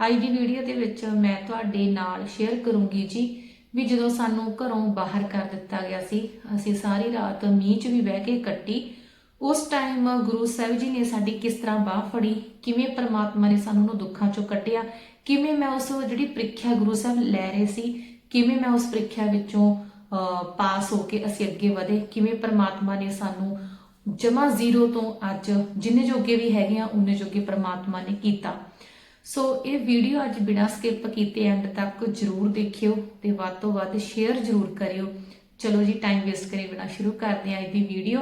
ਅੱਜ ਦੀ ਵੀਡੀਓ ਦੇ ਵਿੱਚ ਮੈਂ ਤੁਹਾਡੇ ਨਾਲ ਸ਼ੇਅਰ ਕਰੂੰਗੀ ਜੀ ਵੀ ਜਦੋਂ ਸਾਨੂੰ ਘਰੋਂ ਬਾਹਰ ਕਰ ਦਿੱਤਾ ਗਿਆ ਸੀ ਅਸੀਂ ਸਾਰੀ ਰਾਤ ਮੀਂਹ 'ਚ ਵੀ ਬਹਿ ਕੇ ਕੱਟੀ। ਉਸ ਟਾਈਮ ਗੁਰੂ ਸਾਹਿਬ ਜੀ ਨੇ ਸਾਡੀ ਕਿਸ ਤਰ੍ਹਾਂ ਬਾਹ ਫੜੀ ਕਿਵੇਂ ਪ੍ਰਮਾਤਮਾ ਨੇ ਸਾਨੂੰ ਉਹ ਦੁੱਖਾਂ 'ਚੋਂ ਕੱਢਿਆ ਕਿਵੇਂ ਮੈਂ ਉਸ ਜਿਹੜੀ ਪ੍ਰੀਖਿਆ ਗੁਰੂ ਸਾਹਿਬ ਲੈ ਰਹੇ ਸੀ ਕਿਵੇਂ ਮੈਂ ਉਸ ਪ੍ਰੀਖਿਆ ਵਿੱਚੋਂ ਅਹ, ਪਾਸ ਹੋ ਕੇ ਅਸੀਂ ਅੱਗੇ ਵਧੇ ਕਿਵੇਂ ਪ੍ਰਮਾਤਮਾ ਨੇ ਸਾਨੂੰ ਜਮਾ ਜ਼ੀਰੋ ਤੋਂ ਅੱਜ ਜਿੰਨੇ ਜੋਗੇ ਵੀ ਹੈਗੇ ਆ ਉਹਨੇ ਜੋਗੇ ਪ੍ਰਮਾਤਮਾ ਨੇ ਕੀਤਾ। ਸੋ ਇਹ ਵੀਡੀਓ ਅੱਜ ਬਿਨਾਂ ਸਕਿਪ ਕੀਤੇ ਐਂਡ ਤੱਕ ਜਰੂਰ ਦੇਖਿਓ ਤੇ ਵੱਧ ਤੋਂ ਵੱਧ ਸ਼ੇਅਰ ਜਰੂਰ ਕਰਿਓ। ਚਲੋ ਜੀ ਟਾਈਮ ਵੇਸਟ ਕਰੇ ਬਿਨਾਂ ਸ਼ੁਰੂ ਕਰਦੇ ਹਾਂ ਅੱਜ ਦੀ ਵੀਡੀਓ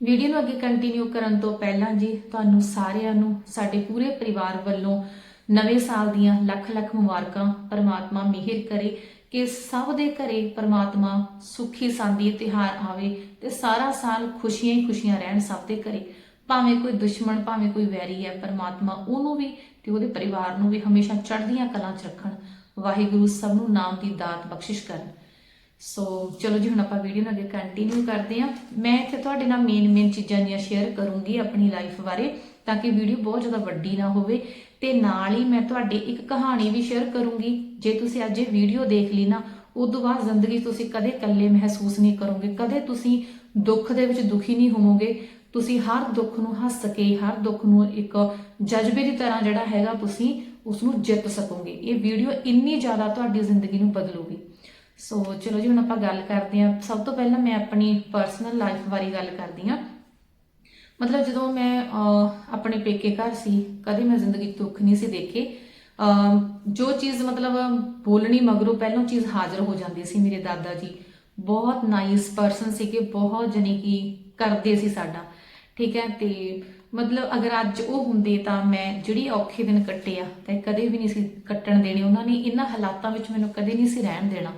ਵੀਡੀਓ ਨੂੰ ਅੱਗੇ ਕੰਟੀਨਿਊ ਕਰਨ ਤੋਂ ਪਹਿਲਾਂ ਜੀ, ਤੁਹਾਨੂੰ ਸਾਰਿਆਂ ਨੂੰ, ਸਾਡੇ ਪੂਰੇ ਪਰਿਵਾਰ ਵੱਲੋਂ ਨਵੇਂ ਸਾਲ ਦੀਆਂ ਲੱਖ ਲੱਖ ਮੁਬਾਰਕਾਂ ਪਰਮਾਤਮਾ ਮਿਹਰ ਕਰੇ ਕਿ ਸਭ ਦੇ ਘਰੇ ਪਰਮਾਤਮਾ ਸੁਖੀ ਸਾਂਦੀ ਤਿਹਾਰ ਆਵੇ ਤੇ ਸਾਰਾ ਸਾਲ ਖੁਸ਼ੀਆਂ ਹੀ ਖੁਸ਼ੀਆਂ ਰਹਿਣ ਸਭ ਦੇ ਘਰੇ। ਭਾਵੇਂ ਕੋਈ ਦੁਸ਼ਮਣ, ਭਾਵੇਂ ਕੋਈ ਵੈਰੀ ਹੈ, ਪਰਮਾਤਮਾ ਉਹਨੂੰ ਵੀ ਤੇ ਉਹਦੇ ਪਰਿਵਾਰ ਨੂੰ ਵੀ ਹਮੇਸ਼ਾ ਚੜ੍ਹਦੀਆਂ ਕਲਾਂ 'ਚ ਰੱਖਣ। ਵਾਹਿਗੁਰੂ ਸਭ ਨੂੰ ਨਾਮ ਦੀ ਦਾਤ ਬਖਸ਼ਿਸ਼ ਕਰਨ। ਸੋ ਚਲੋ ਜੀ, ਹੁਣ ਆਪਾਂ ਵੀਡੀਓ ਨੂੰ ਅੱਗੇ ਕੰਟੀਨਿਊ ਕਰਦੇ ਹਾਂ। ਮੈਂ ਇੱਥੇ ਤੁਹਾਡੇ ਨਾਲ ਮੇਨ ਮੇਨ ਚੀਜ਼ਾਂ ਦੀਆਂ ਸ਼ੇਅਰ ਕਰੂੰਗੀ ਆਪਣੀ ਲਾਈਫ ਬਾਰੇ, ਤਾਂ ਕਿ ਵੀਡੀਓ ਬਹੁਤ ਜ਼ਿਆਦਾ ਵੱਡੀ ਨਾ ਹੋਵੇ। ਤੇ ਨਾਲ ਹੀ ਮੈਂ ਤੁਹਾਡੇ ਇੱਕ ਕਹਾਣੀ ਵੀ ਸ਼ੇਅਰ ਕਰੂੰਗੀ। ਜੇ ਤੁਸੀਂ ਅੱਜ ਇਹ ਵੀਡੀਓ ਦੇਖ ਲਈ ਨਾ, ਉਦੋਂ ਬਾਅਦ ਜ਼ਿੰਦਗੀ ਤੁਸੀਂ ਕਦੇ ਇਕੱਲੇ ਮਹਿਸੂਸ ਨਹੀਂ ਕਰੋਗੇ, ਕਦੇ ਤੁਸੀਂ ਦੁੱਖ ਦੇ ਵਿੱਚ ਦੁਖੀ ਨਹੀਂ ਹੋਵੋਗੇ। ਤੁਸੀਂ ਹਰ ਦੁੱਖ ਨੂੰ ਹੱਸ ਕੇ ਹਰ ਦੁੱਖ ਨੂੰ ਇੱਕ ਜਜ਼ਬੇ ਦੀ ਤਰ੍ਹਾਂ ਜਿਹੜਾ ਹੈਗਾ ਤੁਸੀਂ ਉਸ ਨੂੰ ਜਿੱਤ ਸਕੋਗੇ। ਇਹ ਵੀਡੀਓ ਇੰਨੀ ਜ਼ਿਆਦਾ ਤੁਹਾਡੀ ਜ਼ਿੰਦਗੀ ਨੂੰ ਬਦਲੂਗੀ। ਸੋ ਚਲੋ ਜੀ ਹੁਣ ਆਪਾਂ ਗੱਲ ਕਰਦੇ ਹਾਂ। ਸਭ ਤੋਂ ਪਹਿਲਾਂ ਮੈਂ ਆਪਣੀ ਪਰਸਨਲ ਲਾਈਫ ਬਾਰੇ ਗੱਲ ਕਰਦੀ ਹਾਂ। ਮਤਲਬ ਜਦੋਂ ਮੈਂ ਆਪਣੇ ਪੇਕੇ ਘਰ ਸੀ ਕਦੇ ਮੈਂ ਜ਼ਿੰਦਗੀ 'ਚ ਦੁੱਖ ਨਹੀਂ ਸੀ ਦੇਖੇ। ਅਹ, ਜੋ ਚੀਜ਼ ਮਤਲਬ ਬੋਲਣੀ ਮਗਰੋਂ ਪਹਿਲਾਂ ਚੀਜ਼ ਹਾਜ਼ਰ ਹੋ ਜਾਂਦੀ ਸੀ ਮੇਰੇ ਦਾਦਾ ਜੀ। ਬਹੁਤ ਨਾਈਸ ਪਰਸਨ ਸੀਗੇ ਬਹੁਤ ਜਣੀ ਕੀ ਕਰਦੇ ਸੀ ਸਾਡਾ। ਠੀਕ ਹੈ, ਤੇ ਮਤਲਬ ਅਗਰ ਅੱਜ ਉਹ ਹੁੰਦੇ ਤਾਂ ਮੈਂ ਜਿਹੜੀ ਔਖੇ ਦਿਨ ਕੱਟੇ ਆ, ਤੇ ਕਦੇ ਵੀ ਨਹੀਂ ਸੀ ਕੱਟਣ ਦੇਣੇ। ਉਹਨਾਂ ਨੇ ਇਹਨਾਂ ਹਾਲਾਤਾਂ ਵਿੱਚ ਮੈਨੂੰ ਕਦੇ ਨਹੀਂ ਸੀ ਰਹਿਣ ਦੇਣਾ।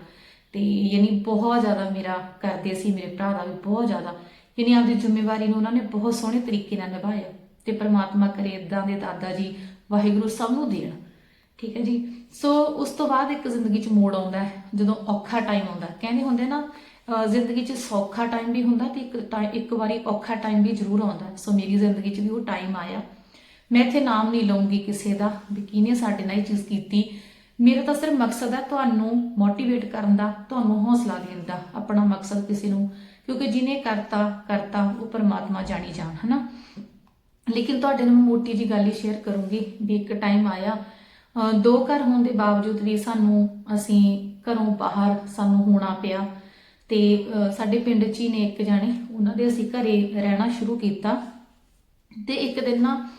ਤੇ ਯਾਨੀ ਬਹੁਤ ਜ਼ਿਆਦਾ ਮੇਰਾ ਕਰਦੇ ਸੀ, ਮੇਰੇ ਭਰਾ ਦਾ ਵੀ ਬਹੁਤ ਜ਼ਿਆਦਾ। ਯਾਨੀ ਆਪਦੀ ਜ਼ਿੰਮੇਵਾਰੀ ਨੂੰ ਉਹਨਾਂ ਨੇ ਬਹੁਤ ਸੋਹਣੇ ਤਰੀਕੇ ਨਾਲ ਨਿਭਾਇਆ। ਤੇ ਪ੍ਰਮਾਤਮਾ ਕਰੇ ਇਦਾਂ ਦੇ ਦਾਦਾ ਜੀ, ਵਾਹਿਗੁਰੂ ਸਭ ਨੂੰ ਦੇਣ। ਠੀਕ ਹੈ ਜੀ? ਸੋ ਉਸ ਤੋਂ ਬਾਅਦ ਇੱਕ ਜ਼ਿੰਦਗੀ 'ਚ ਮੋੜ ਆਉਂਦਾ ਹੈ, ਜਦੋਂ ਔਖਾ ਟਾਈਮ ਆਉਂਦਾ ਕਹਿੰਦੇ ਹੁੰਦੇ ਨਾ ਜ਼ਿੰਦਗੀ 'ਚ ਸੌਖਾ ਟਾਈਮ ਵੀ ਹੁੰਦਾ ਤੇ ਇੱਕ ਟਾਈਮ ਇੱਕ ਵਾਰੀ ਔਖਾ ਟਾਈਮ ਵੀ ਜ਼ਰੂਰ ਆਉਂਦਾ। ਸੋ ਮੇਰੀ ਜ਼ਿੰਦਗੀ 'ਚ ਵੀ ਉਹ ਟਾਈਮ ਆਇਆ। ਮੈਂ ਇੱਥੇ ਨਾਮ ਨਹੀਂ ਲਵਾਂਗੀ ਕਿਸੇ ਦਾ, ਵੀ ਕਿਹਨੇ ਸਾਡੇ ਨਾਲ ਇਹ ਚੀਜ਼ ਕੀਤੀ। ਮੇਰਾ ਤਾਂ ਸਿਰਫ ਮਕਸਦ ਹੈ ਤੁਹਾਨੂੰ ਮੋਟੀਵੇਟ ਕਰਨ ਦਾ, ਤੁਹਾਨੂੰ ਹੌਸਲਾ ਦੇਣ ਦਾ, ਆਪਣਾ ਮਕਸਦ ਕਿਸੇ ਨੂੰ, ਕਿਉਂਕਿ ਜਿਹਨੇ ਕਰਤਾ ਕਰਤਾ, ਉਹ ਪਰਮਾਤਮਾ ਜਾਣੀ ਜਾਣ, ਹਨਾ? ਲੇਕਿਨ ਤੁਹਾਡੇ ਨਾਲ ਮੈਂ ਮੋਟੀ ਜੀ ਗੱਲ ਹੀ ਸ਼ੇਅਰ ਕਰੂੰਗੀ, ਵੀ ਇੱਕ ਟਾਈਮ ਆਇਆ। ਦੋ ਘਰ ਹੋਣ ਦੇ ਬਾਵਜੂਦ ਵੀ ਸਾਨੂੰ ਅਸੀਂ ਘਰੋਂ ਬਾਹਰ ਸਾਨੂੰ ਹੋਣਾ ਪਿਆ। ਤੇ ਸਾਡੇ ਪਿੰਡ 'ਚ ਹੀ ਨੇ ਇੱਕ ਜਾਣੇ। ਉਹਨਾਂ ਦੇ ਅਸੀਂ ਘਰੇ ਰਹਿਣਾ ਸ਼ੁਰੂ ਕੀਤਾ। ਤੇ ਇੱਕ ਦਿਨ ਨਾ